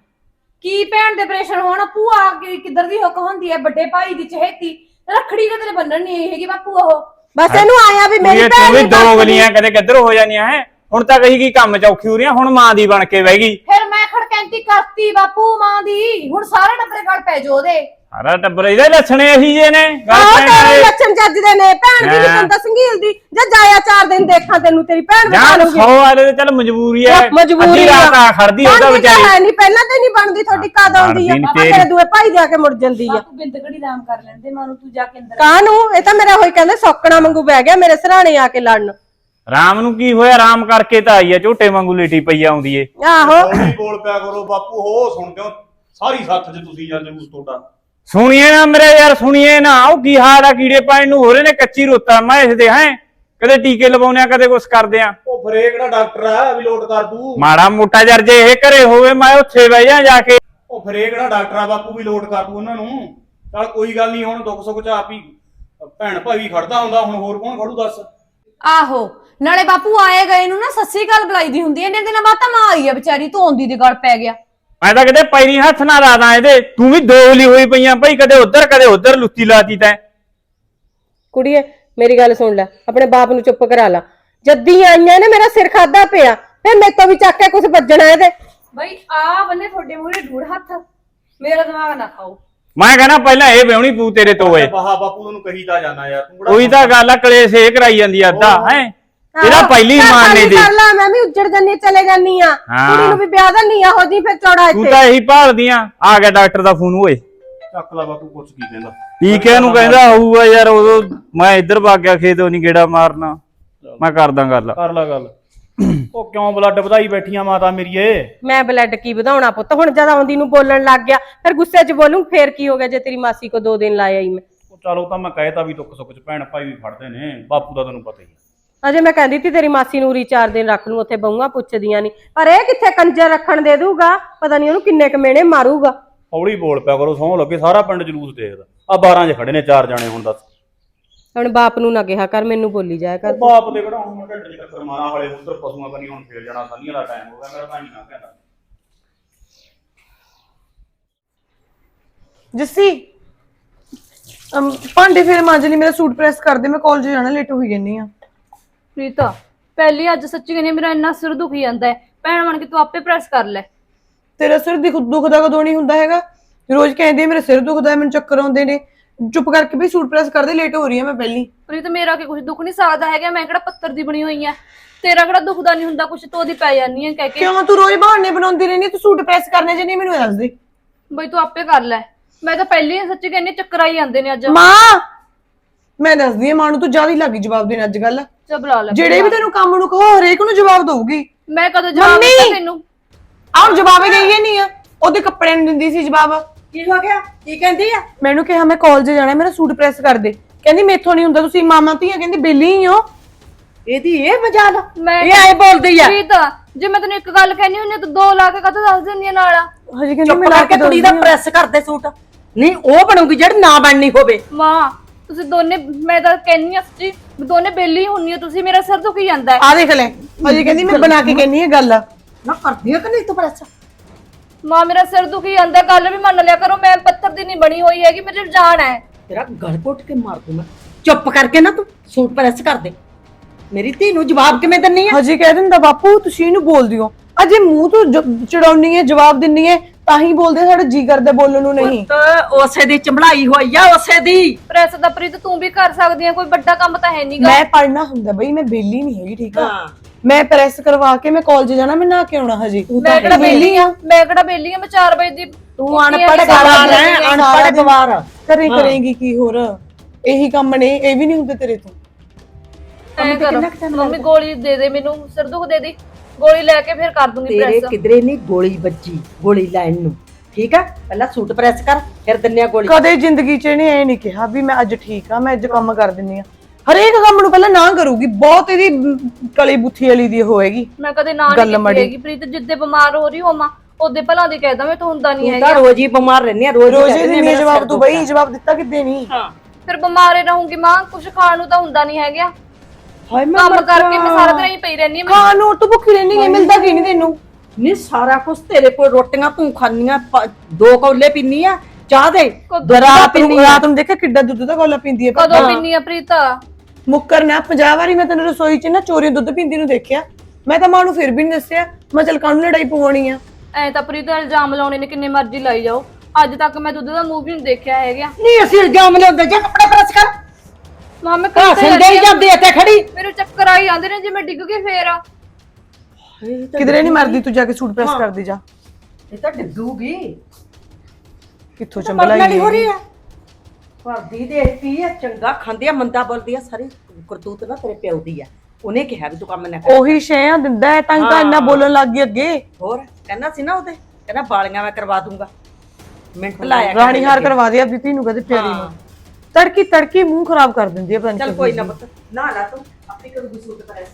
ਕੀ ਭੈਣ ਦੇ ਆਪਰੇਸ਼ਨ ਹੋਣਾ? ਭੂਆ ਕਿ- ਕਿੱਧਰ ਦੀ ਹੁੱਕ ਹੁੰਦੀ ਹੈ ਵੱਡੇ ਭਾਈ ਦੀ ਚਹੇਤੀ। ਰੱਖੜੀ ਤਾਂ ਤੇਰੇ ਬੰਨਣ ਨਹੀਂ ਆਈ ਹੈਗੀ ਬਾਪੂ ਉਹ। ਬਸ ਇਹਨੂੰ ਆਇਆ ਵੀ ਮੇਰੀ ਭੈਣ ਤੂੰ ਵੀ ਨੀ ਦੋ ਦੱਸਦੀ। ਗਲੀਆਂ ਕਦੇ ਕਿੱਧਰ ਹੋ ਜਾਂਦੀਆਂ ਹੈ? ਹੁਣ ਤਾਂ ਕਹੀ ਕੀ ਕੰਮ ਚ ਔਖੀ ਹੋ ਰਹੀਆਂ ਹੁਣ ਮਾਂ ਦੀ ਬਣ ਕੇ ਬਹਿ ਗਈ। ਫਿਰ ਮੈਂ ਖੜਕੈਂਤੀ ਕਰਤੀ ਬਾਪੂ ਮਾਂ ਦੀ। ਹੁਣ ਸਾਰੇ ਟੱਬਰੇ ਗੜ ਪੈ ਜੋ ਉਹਦੇ। ਸਾਰਾ ਟੱਬਰ ਇਹਦੇ ਲੱਛਣੇ ਇਹੀ ਜੇ ਨੇ ਆਹ ਤੇਰੇ ਲੱਛਣ ਚੱਜਦੇ ਨੇ ਭੈਣ ਦੀ ਹਾਂ। ਨਹੀਂ ਬੰਦਾ ਸੰਗੀਲ ਦੀ। ਜਾਂ ਜਾਇਆ ਚਾਰ ਦਿਨ ਦੇਖਾਂ ਤੈਨੂੰ ਤੇਰੀ ਭੈਣ ਬਣਾ ਜਾਂ ਲੂਗੀ ਸੌ ਵਾਲੇ ਤੇ ਚੱਲ ਮਜਬੂਰੀ ਹੈ। ਮਜਬੂਰੀ ਅੱਧੀ ਰਾਤ ਆ। ਖੜਦੀ ਉਹਦਾ ਬਣਦੀ ਤਾਂ ਵਿਚਾਰੀ ਹੈ ਨਹੀਂ ਪਹਿਲਾਂ ਤੇ ਨਹੀਂ ਬਣਦੀ ਤੁਹਾਡੀ ਕਦ ਆਉਂਦੀ ਆ? ਬਣਦੀ ਨੀ ਤੇਰੀ। ਤੇਰੇ ਦੂਏ ਭਾਈ ਦੇ ਆ ਕੇ ਮੁੜ ਜਾਂਦੀ ਆ। ਬਾਪੂ ਬਿੰਦ ਘੜੀ ਆਰਾਮ ਕਰ ਲੈਂਦੇ ਮਾਂ ਨੂੰ ਤੂੰ ਜਾ ਕੇ ਅੰਦਰ ਕਾਹਨੂੰ? ਇਹ ਤਾਂ ਮੇਰਾ ਹੋਈ ਕਹਿੰਦੇ ਸੌਕਣਾ ਵਾਂਗੂ ਬਹਿ ਗਿਆ ਮੇਰੇ ਸਰਾਣੇ ਆ ਕੇ ਲੜਨ। ਰਾਮ ਨੂੰ ਕੀ ਹੋਇਆ? ਰਾਮ ਕਰਕੇ ਤਾਂ ਆਈ ਆ ਝੋਟੇ ਵਾਂਗੂ ਲੇਟੀ ਪਈ ਆਉਂਦੀ ਏ। ਆਹੋ। ਹੌਲੀ ਬੋਲ ਪਿਆ ਕਰੋ ਬਾਪੂ ਹੋ ਸੁਣਦੇ ਹੋ ਸਾਰੀ ਸੱਥ 'ਚ ਤੁਸੀਂ ਜਾਂ ਜਲੂਸ ਤੁਹਾਡਾ। ਸੁਣੀਏ ਨਾ ਮੇਰੇ ਯਾਰ ਸੁਣੀਏ ਨਾ। ਉਹ ਕੀ ਹਾਲ ਆ ਕੀੜੇ ਪਾਣ ਨੂੰ? ਹੋ ਰਹੇ ਨੇ ਕੱਚੀ ਰੋਤਾ ਮੈਂ ਇਸ ਦੇ ਹੈ? ਕਦੇ ਟੀਕੇ ਲਵਾਉਣੇ ਆ ਕਦੇ ਕੁਛ ਕਰਦੇ ਆ। ਉਹ ਫਿਰ ਇਹ ਕਿਹੜਾ ਡਾਕਟਰ ਆ ਵੀ ਲੋਟ ਕਰ ਦੂ? ਮਾੜਾ ਮੋਟਾ ਜਰ ਜੇ ਇਹ ਘਰੇ ਹੋਵੇ ਮੈਂ ਉੱਥੇ ਬਹਿ ਜਾ ਜਾ ਕੇ। ਉਹ ਫਿਰ ਇਹ ਕਿਹੜਾ ਡਾਕਟਰ ਆ ਬਾਪੂ ਵੀ ਲੋਟ ਕਰ ਦੂ ਉਹਨਾਂ ਨੂੰ? ਚਲ ਕੋਈ ਗੱਲ ਨਹੀਂ ਹੁਣ ਦੁੱਖ ਸੁੱਖ ਚ ਆਪ ਹੀ ਭੈਣ ਭਾਈ ਵੀ ਖੜਦਾ ਹੁੰਦਾ ਹੁਣ ਹੋਰ ਕੌਣ ਖੜੂ ਦੱਸ? ਆਹੋ। ਨਾਲੇ ਬਾਪੂ ਆਏ ਗਏ ਨੂੰ ਨਾ ਸੱਸੀ ਗੱਲ ਬੁਲਾਈ ਦੀ ਹੁੰਦੀ ਐ ਇੰਨੇ ਦਿਨਾਂ ਬਾਅਦ ਤਾਂ ਮਾਂ ਆਈ ਆ ਵਿਚਾਰੀ ਤੂੰ ਆਉਂਦੀ ਦੇ ਗੜ ਪੈ ਗਿਆ। ਮੈਂ ਤਾਂ ਕਿਤੇ ਪੈਰੀ ਹੱਥ ਨਾ ਲਾਦਾ ਇਹਦੇ ਤੂੰ ਵੀ ਦੋਗਲੀ ਹੋਈ ਪਈਆਂ ਭਾਈ ਕਦੇ ਉੱਧਰ ਕਦੇ ਉੱਧਰ ਲੁੱਤੀ ਲਾਤੀ ਤੈਂ। ਕੁੜੀਏ ਮੇਰੀ ਗੱਲ ਸੁਣ ਲੈ ਆਪਣੇ ਬਾਪ ਨੂੰ ਚੁੱਪ ਕਰਾ ਲਾ। ਜੱਦੀ ਆਈਆਂ ਨੇ ਮੇਰਾ ਸਿਰ ਖਾਦਾ ਪਿਆ ਫਿਰ ਮੇਰੇ ਤੋਂ ਵੀ ਚੱਕ ਕੇ ਕੁਝ ਵੱਜਣਾ ਇਹਦੇ। ਬਈ ਆ ਬੰਨੇ ਤੁਹਾਡੇ ਮੂਹਰੇ ਢੂੜ ਹੱਥ। ਮੇਰਾ ਦਿਮਾਗ ਨਾ ਖਾਓ। ਮੈਂ ਕਹਿੰਦਾ ਪਹਿਲਾਂ ਇਹ ਵਿਆਹਣੀ ਪੂ ਤੇਰੇ ਤੋਂ ਏ ਬਾਹਾ ਬਾਪੂ ਨੂੰ ਕਹੀ ਤਾਂ ਜਾਣਾ ਯਾਰ ਤੂੰ ਕਿਹੜਾ ਉਹੀ ਤਾਂ ਗੱਲ ਆ ਕਲੇਸ਼ ਇਹ ਕਰਾਈ ਜਾਂਦੀ ਆ ਅੱਧਾ ਹੈ? ਇਹਦਾ ਪਹਿਲੀ ਮਾਨ ਨੇ ਖਾਲੀ ਦੀ। ਕਰ ਲਾ ਮੈਂ ਵੀ ਉੱਜੜ ਜੰਨੀ ਚਲੇ ਜਾਨੀ ਆ। ਕੁੜੀ ਨੂੰ ਵੀ ਵਿਆਹ ਦਾ ਨਹੀਂ ਹੋ ਜੀ ਫਿਰ ਚੌੜਾ ਤੂੰ ਇੱਥੇ। ਤਾਂ ਇਹੀ ਭਾਲਦੀਆਂ ਆ। ਗਿਆ ਡਾਕਟਰ ਦਾ ਫੋਨ ਓਏ। ਚੱਕ ਲਾ ਬਾਪੂ ਕੁਛ ਕੀ ਕਹਿੰਦਾ। ਟੀਕੇ ਨੂੰ ਕਹਿੰਦਾ ਹੋਊਗਾ ਯਾਰ ਉਦੋਂ ਮੈਂ ਇੱਧਰ ਭੱਗ ਗਿਆ ਖੇਤੋਂ ਨਹੀਂ ਗੇੜਾ ਮਾਰਨਾ। ਮੈਂ ਕਰਦਾ ਗੱਲ। ਕਰ ਲਾ ਗੱਲ। ਉਹ ਕਿਉਂ ਬਲੱਡ ਵਧਾਈ ਬੈਠੀਆਂ ਮਾਤਾ ਮੇਰੀਏ ਮੈਂ ਬਲੱਡ ਕੀ ਵਧਾਉਣਾ ਪੁੱਤ? ਹੁਣ ਜਦ ਆਉਂਦੀ ਨੂੰ ਬੋਲਣ ਲੱਗ ਗਿਆ ਫਿਰ ਗੁੱਸੇ 'ਚ ਬੋਲੂੰ ਫੇਰ ਕੀ ਹੋ ਗਿਆ ਜੇ ਤੇਰੀ ਮਾਸੀ ਕੋ ਦੋ ਦਿਨ ਲਾਇਆ ਹੀ ਮੈਂ? ਉਹ ਚਲੋ ਤਾਂ ਮੈਂ ਕਹਿਤਾ ਵੀ ਦੁੱਖ ਸੁੱਖ ਚ ਭੈਣ ਭਾਈ ਵੀ ਫੜਦੇ ਨੇ ਬਾਪੂ ਦਾ ਤੈਨੂੰ ਪਤਾ ਹੀ ਹੈ ਅਜੇ ਮੈਂ ਕਹਿੰਦੀ ਤੀ ਤੇਰੀ ਮਾਸੀ ਨੂੰ ਚਾਰ ਦਿਨ ਰੱਖ ਲੂੰ ਉੱਥੇ ਬਹੂਆਂ ਪੁੱਛਦੀਆਂ ਨਹੀਂ ਪਰ ਇਹ ਕਿੱਥੇ ਕੰਜਰ ਰੱਖਣ ਦੇ ਦੂਗਾ ਪਤਾ ਨਹੀਂ ਉਹਨੂੰ ਕਿੰਨੇ ਕ ਮੇਣੇ ਮਾਰੂਗਾ। ਹੌਲੀ ਬੋਲ ਪਿਆ ਕਰੋ ਸੌਂ ਲੱਗੇ ਸਾਰਾ ਪਿੰਡ ਜਲੂਸ ਦੇਖਦਾ। ਆ 12 ਚ ਖੜੇ ਨੇ ਚਾਰ ਜਾਣੇ ਹੁਣ ਦੱਸ। ਹੁਣ ਬਾਪ ਨੂੰ ਨਾ ਕਿਹਾ ਕਰ ਮੈਨੂੰ ਬੋਲੀ ਜਾਇਆ ਕਰ। ਬਾਪ ਦੇ ਕਿਹੜਾ ਹੁਣ ਮੈਂ ਢਿੱਡ ਚ ਟੱਕਰ ਮਾਰਾਂ ਹਲੇ ਉਧਰ ਪਸ਼ੂਆਂ ਕਨੀ ਹੁਣ ਫੇਰ ਜਾਣਾ ਸੰਨੀਆਂ ਦਾ ਟਾਈਮ ਹੋ ਗਿਆ ਮੇਰਾ ਨਹੀਂ ਨਾ ਕਹਿੰਦਾ। ਜੱਸੀ ਅਮ, ਭਾਂਡੇ ਫਿਰ ਮਾਂਜ ਲਈ ਮੇਰਾ ਸੂਟ ਪ੍ਰੈਸ ਕਰ ਦੇ ਮੈਂ ਕਾਲਜ ਜਾਣਾ ਲੇਟ ਹੋਈ ਜੰਨੀ ਆ। ਪ੍ਰੀਤਾ ਪਹਿਲੀ ਅੱਜ ਸੱਚੀ ਕਹਿੰਦੀ ਹਾਂ, ਮੇਰਾ ਇੰਨਾ ਸਿਰ ਦੁਖੀ ਜਾਂਦਾ ਹੈ। ਭੈਣ ਬਣ ਕੇ ਤੂੰ ਆਪੇ ਪ੍ਰੈਸ ਕਰ ਲੈ। ਤੇਰਾ ਸਿਰ ਦਿਖ ਦੁਖਦਾ ਕਦੋਂ ਨਹੀਂ ਹੁੰਦਾ ਹੈਗਾ? ਰੋਜ਼ ਕਹਿੰਦੇ ਆ, ਮੇਰਾ ਸਿਰ ਦੁਖਦਾ ਹੈ, ਮੈਨੂੰ ਚੱਕਰ ਆਉਂਦੇ ਨੇ। ਚੁੱਪ ਕਰਕੇ ਵੀ ਸੂਟ ਪ੍ਰੈਸ ਕਰ ਦੇ ਲੇਟ ਹੋ ਰਹੀ ਆ ਮੈਂ ਪਹਿਲੀ। ਪ੍ਰੀਤ ਮੇਰਾ ਕੀ ਕੁਝ ਦੁੱਖ ਨਹੀਂ ਸਕਦਾ ਹੈਗਾ ਮੈਂ ਕਿਹੜਾ ਪੱਤਰ ਦੀ ਬਣੀ ਹੋਈ ਆ। ਤੇਰਾ ਕਿਹੜਾ ਦੁਖਦਾ ਨਹੀਂ ਹੁੰਦਾ ਕੁਝ ਤੂੰ ਉਹਦੀ ਪੈ ਜਾਂਦੀ ਹੈ ਕਹਿ ਕੇ। ਕਿਉਂ? ਤੂੰ ਰੋਜ਼ ਬਹਾਨੇ ਬਣਾਉਂਦੀ ਰਹਿੰਦੀ ਤੂੰ ਸੂਟ ਪ੍ਰੈਸ ਕਰਨੇ ਜੇ ਨਹੀਂ ਮੈਨੂੰ ਦੱਸ ਦੇ ਬਈ ਤੂੰ ਆਪੇ ਕਰ ਲੈ। ਮੈਂ ਤਾਂ ਪਹਿਲੀ ਹੀ ਸੱਚੀ ਕਹਿੰਦੀ ਹਾਂ, ਚੱਕਰ ਆਈ ਜਾਂਦੇ ਨੇ ਅੱਜ। ਮਾਂ! ਮੈਂ ਦੱਸਦੀ ਆ ਮਾਂ ਨੂੰ ਤੂੰ ਜ਼ਿਆਦਾ ਹੀ ਲੱਗੀ ਜਵਾਬ ਦੇਣ ਅੱਜ ਕੱਲ ਚੱਲ ਬੁਲਾ ਲੈ ਜਿਹੜੇ ਵੀ ਤੈਨੂੰ ਕੰਮ ਨੂੰ ਕਹੋ ਹਰੇਕ ਨੂੰ ਜਵਾਬ ਦਊਗੀ। ਮੈਂ ਕਦੋਂ ਜਵਾਬ ਮੰਮੀ! ਦਿੱਤਾ ਤੈਨੂੰ? ਆਹ ਜਵਾਬ ਹੀ ਗਈ ਨਹੀਂ ਆ। ਉਹਦੇ ਕੱਪੜਿਆਂ ਨੂੰ ਦਿੰਦੀ ਸੀ ਜਵਾਬ। ਕੀ ਹੋ ਗਿਆ? ਕੀ ਕਹਿੰਦੀ ਆ? ਮੈਨੂੰ ਕਿਹਾ ਮੈਂ ਕਾਲਜ ਜਾਣਾ ਮੇਰਾ ਸੂਟ ਪ੍ਰੈਸ ਕਰ ਦੇ। ਕਹਿੰਦੀ ਮੇਥੋਂ ਨਹੀਂ ਹੁੰਦਾ ਤੁਸੀਂ ਮਾਮਾ ਧੀਆਂ ਕਹਿੰਦੀ ਬੇਲੀ ਹੀ ਹੋ। ਇਹਦੀ ਇਹ ਮਜਾਲ ਮੈਂ ਇਹ ਐ ਬੋਲਦੀ ਆ। ਪ੍ਰੀਤ ਜੇ ਮੈਂ ਤੈਨੂੰ ਇੱਕ ਗੱਲ ਕਹਿਣੀ ਹੁੰਦੀ ਆ, ਤੂੰ ਦੋ ਲਾ ਕੇ ਕਦੋਂ ਦੱਸ ਦਿੰਦੀ ਆ ਨਾਲ? ਹਜੇ ਕਹਿੰਦੀ ਚੁੱਪ ਮੈਂ ਲਾ ਕਰਕੇ ਕੇ ਕੁੜੀ ਦਾ। ਪ੍ਰੈਸ ਕਰਦੇ ਸੂਟ। ਨਹੀਂ ਉਹ ਬਣੂਗੀ ਜਿਹੜੀ ਨਾ ਬਣਨੀ ਹੋਵੇ। ਮਾਂ ਤੁਸੀਂ ਦੋਨੇ ਮੈਂ ਤਾਂ ਕਹਿੰਨੀ ਆ ਸੱਚੀ ਵੀ ਦੋਨੇ ਬੇਲੀ ਹੁੰਨੀ ਆ ਤੁਸੀਂ ਮੇਰਾ ਸਿਰ ਦੁਖੀ ਜਾਂਦਾ ਹੈ। ਆ ਦੇਖ ਲੈ ਹਜੇ ਕਹਿੰਦੀ ਮੈਂ ਬਣਾ ਕੇ ਕਹਿੰਨੀ ਹੈ ਗੱਲ। ਨਾ ਕਰਦੀ ਆ ਕਿ ਨਹੀਂ ਤੂੰ ਪ੍ਰੈਸ ਮਾਂ ਮੇਰਾ ਸਿਰ ਦੁਖੀ ਜਾਂਦਾ ਗੱਲ ਵੀ ਮੰਨ ਲਿਆ ਕਰੋ ਮੈਂ ਪੱਥਰ ਦੀ ਨਹੀਂ ਬਣੀ ਹੋਈ ਹੈਗੀ ਮੇਰੇ ਜਾਨ ਹੈ। ਤੇਰਾ ਗਲ ਘੁੱਟ ਕੇ ਮਾਰ ਦੂੰ ਮੈਂ। ਚੁੱਪ ਕਰਕੇ ਨਾ ਤੂੰ ਸੂਟ ਪ੍ਰੈਸ ਕਰ ਦੇ। ਮੇਰੀ ਧੀ ਨੂੰ ਜਵਾਬ ਕਿਵੇਂ ਦਿੰਨੀ ਆ? ਹਜੇ ਕਹਿ ਦਿੰਦਾ ਬਾਪੂ ਤੁਸੀਂ ਇਹਨੂੰ ਬੋਲ ਦਿਓ। ਅਜੇ ਮੂੰਹ ਤੋਂ ਚੜਾਉਣੀ ਹੈ ਜਵਾਬ ਦਿੰਨੀ ਹੈ। ਤਾਂ ਹੀ ਬੋਲਦੇ ਸਾਡਾ ਜੀ ਕਰਦਾ ਬੋਲਣ ਨੂੰ ਨਹੀਂ। ਪੁੱਤ ਉਸੇ ਦੀ ਚੰਬੜਾਈ ਹੋਈ ਆ ਉਸੇ ਦੀ। ਪ੍ਰੈਸ ਦਾ ਪ੍ਰੀਤ ਤੂੰ ਵੀ ਕਰ ਸਕਦੀ ਆ ਕੋਈ ਵੱਡਾ ਕੰਮ ਤਾਂ ਹੈ ਨਹੀਂਗਾ ਮੈਂ ਪੜਨਾ ਹੁੰਦਾ ਬਈ ਮੈਂ ਬੇਲੀ ਨਹੀਂ ਹੈਗੀ ਠੀਕ ਆ? ਹਾਂ। ਮੈਂ ਪ੍ਰੈਸ ਕਰਵਾ ਕੇ ਮੈਂ ਕਾਲਜ ਜਾਣਾ ਮੈਂ ਨਾ ਕੇ ਆਉਣਾ ਹਜੇ। ਮੈਂ ਕਿਹੜਾ ਬੇਲੀ ਆ? ਮੈਂ ਕਿਹੜਾ ਬੇਲੀ ਆ? ਮੈਂ 4 ਵਜੇ ਦੀ ਤੂੰ ਅਨਪੜ੍ਹ ਗਵਾਰ ਹੈ ਅਨਪੜ੍ਹ ਗਵਾਰ ਕਰੇ ਕਰੇਗੀ ਕੀ ਹੋਰ? ਇਹੀ ਕੰਮ ਨੇ ਇਹ ਵੀ ਨਹੀਂ ਹੁੰਦੇ ਤੇਰੇ ਤੋਂ। ਐਂ ਕਰ। ਮੰਮੀ ਗੋਲੀ ਦੇ ਦੇ ਮੈਨੂੰ ਸਿਰ ਦੁਖ ਦੇ ਦੀ। ਗੋਲੀ ਲੈ ਕੇ ਫਿਰ ਕਰ ਦੂੰਗੀ ਤੇਰੇ ਪ੍ਰੈਸ ਕਿਧਰੇ ਨਹੀਂ ਗੋਲੀ ਵੱਜੀ ਗੋਲੀ ਲੈਣ ਨੂੰ। ਠੀਕ ਆ? ਪਹਿਲਾਂ ਸੂਟ ਪ੍ਰੈਸ ਕਰ ਫਿਰ ਦਿੰਨੇ ਗੋਲੀ। ਕਦੇ ਜ਼ਿੰਦਗੀ 'ਚ ਇਹਨੇ ਐ ਨਹੀਂ ਕਿਹਾ ਵੀ ਮੈਂ ਅੱਜ ਠੀਕ ਆ ਮੈਂ ਅੱਜ ਕੰਮ ਕਰ ਦਿੰਨੀ ਆ। ਹਰੇਕ ਕੰਮ ਨੂੰ ਪਹਿਲਾਂ ਨਾ ਕਰੂਗੀ ਬਹੁਤ ਇਹਦੀ ਕਲੀ ਬੁੱਥੀ ਵਾਲੀ ਦੀ ਹੋਏਗੀ। ਮੈਂ ਕਦੇ ਨਾ ਗੱਲ ਨਹੀਂ ਮਾੜੀ। ਕੀਤੀ ਹੈਗੀ ਪ੍ਰੀਤ ਜਿੱਦੇ ਬਿਮਾਰ ਹੋ ਰਹੀ ਹੋਵਾਂ ਉਹਦੇ ਭਲਾਂ ਦੀ ਕਹਿਦਾ ਮੈਂ ਤਾਂ ਹੁੰਦਾ ਨਹੀਂ ਤੂੰ ਤਾਂ ਹੈਗਾ ਰੋਜ਼ ਹੀ ਬਿਮਾਰ ਰਹਿੰਦੀ ਆ ਰੋਜ਼ ਹੀ ਰੋਜ਼ ਆ, ਮੇਰਾ ਜਵਾਬ ਤੂੰ ਬਈ ਜਵਾਬ ਦਿੱਤਾ ਕਿੱਦੇ ਨਹੀਂ ਹਾਂ। ਫਿਰ ਬਿਮਾਰੇ ਰਹੂੰਗੀ ਮਾਂ ਕੁਝ ਖਾਣ ਨੂੰ ਤਾਂ ਹੁੰਦਾ ਨਹੀਂ ਹੈਗਾ। ਹਾਏ ਮੈਂ ਕੰਮ ਮਰ ਕਰਕੇ ਮੈਂ। ਸਾਰਾ ਦਿਨ ਹੀ ਪਈ ਰਹਿੰਦੀ ਹਾਂ ਖਾਣ ਨੂੰ ਤੂੰ ਭੁੱਖੀ ਰਹਿੰਦੀ ਹੈ ਮਿਲਦਾ ਕੀ ਨਹੀਂ ਤੈਨੂੰ? ਨਹੀਂ ਸਾਰਾ ਕੁਝ ਤੇਰੇ ਕੋਲ ਰੋਟੀਆਂ ਤੂੰ ਖਾਣੀਆਂ ਦੋ ਕੌਲੇ ਪੀਨੀ ਆ ਚਾਹ ਦੇ। ਦਰਾ ਰਾਤ ਪੀਨੀ ਆ? ਰਾਤ ਨੂੰ ਦੇਖਿਆ ਕਿੱਡਾ ਦੁੱਧ ਦਾ ਗੋਲਾ ਪੀਂਦੀ ਹੈ ਕਦੋਂ ਪਿੰਨੀ ਆ ਪ੍ਰੀਤ? ਮੁੱਕਰ ਨਾ 50 ਵਾਰੀ ਮੈਂ ਤੈਨੂੰ ਰਸੋਈ 'ਚ ਨਾ ਚੋਰੀ ਦੁੱਧ ਪੀਂਦੀ ਨੂੰ ਦੇਖਿਆ। ਮੈਂ ਤਾਂ ਮਾਂ ਨੂੰ ਫਿਰ ਵੀ ਨਹੀਂ ਦੱਸਿਆ ਮੈਂ ਚਲ ਕਾਹਨੂੰ ਲੜਾਈ ਪਵਾਉਣੀ ਆ। ਐ ਤਾਂ ਪ੍ਰੀਤ ਇਲਜ਼ਾਮ ਲਾਉਣੇ ਨੇ ਕਿੰਨੇ ਮਰਜ਼ੀ ਲਾਈ ਜਾਓ। ਅੱਜ ਤੱਕ ਮੈਂ ਦੁੱਧ ਦਾ ਮੂੰਹ ਵੀ ਨਹੀਂ ਦੇਖਿਆ ਹੈਗਾ। ਨਹੀਂ ਅਸੀਂ ਇਲਜ਼ਾਮ ਲਿਆਉਂਦੇ ਜੇ ਕੱਪੜੇ ਪ੍ਰੈਸ ਕਰ। ਮਾਂ ਮੈਂ ਸੰਦੇ ਹੀ ਜਾਂਦੀ ਇੱਥੇ ਖੜੀ। ਮੇਰੇ ਚੱਕਰ ਆਈ ਜਾਂਦੇ ਨੇ ਜੇ ਮੈਂ ਡਿੱਗ ਗਈ ਫੇਰ। ਆ ਕਿਧਰੇ ਨਹੀਂ ਮਰਦੀ ਤੂੰ ਜਾ ਕੇ ਸੂਟ ਪ੍ਰੈਸ ਕਰਦੀ ਜਾ। ਇਹ ਤਾਂ ਡਿੱਗੂਗੀ। ਕਿੱਥੋਂ ਚੰਬਲਾਈ ਹੋ ਰਹੀ ਆ। ਭਾਬੀ ਦੇਖਦੀ ਆ ਚੰਗਾ ਖਾਂਦੀ ਆ ਮੰਦਾ ਬੋਲਦੀ ਆ ਸਾਰੀ ਕਰਤੂਤ ਨਾ ਤੇਰੇ ਪਿਓ ਦੀ ਆ। ਉਹਨੇ ਕਿਹਾ ਵੀ ਤੂੰ ਕੰਮ ਨਾ ਕਰ। ਉਹੀ ਸ਼ੈਆਂ ਦਿੰਦਾ ਹੈ ਤਾਂ ਤਾਂ ਇੰਨਾ ਬੋਲਣ ਲੱਗ ਗਈ ਅੱਗੇ। ਹੋਰ ਕਹਿੰਦਾ ਸੀ ਨਾ ਉਹਦੇ ਕਹਿੰਦਾ ਬਾਲੀਆਂ ਮੈਂ ਕਰਵਾ ਦੂੰਗਾ। ਮਿੰਟ ਲਾਇਆ ਰਾਣੀ ਹਾਰ ਕਰਵਾ ਦੇ ਆਪਣੀ ਧੀ ਨੂੰ ਕਹਦੇ ਪਿਆਰੀ ਨੂੰ। ਤੜਕੀ ਤੜਕੀ ਮੂੰਹ ਖਰਾਬ ਕਰ ਦਿੰਦੀ ਹੈ ਪਤਾ ਚੱਲ ਕੋਈ ਨਾ ਪੁੱਤ ਨਾ ਲਾ ਤੂੰ ਆਪੇ ਕਰੂਗੀ ਸੂਟ ਪ੍ਰੈਸ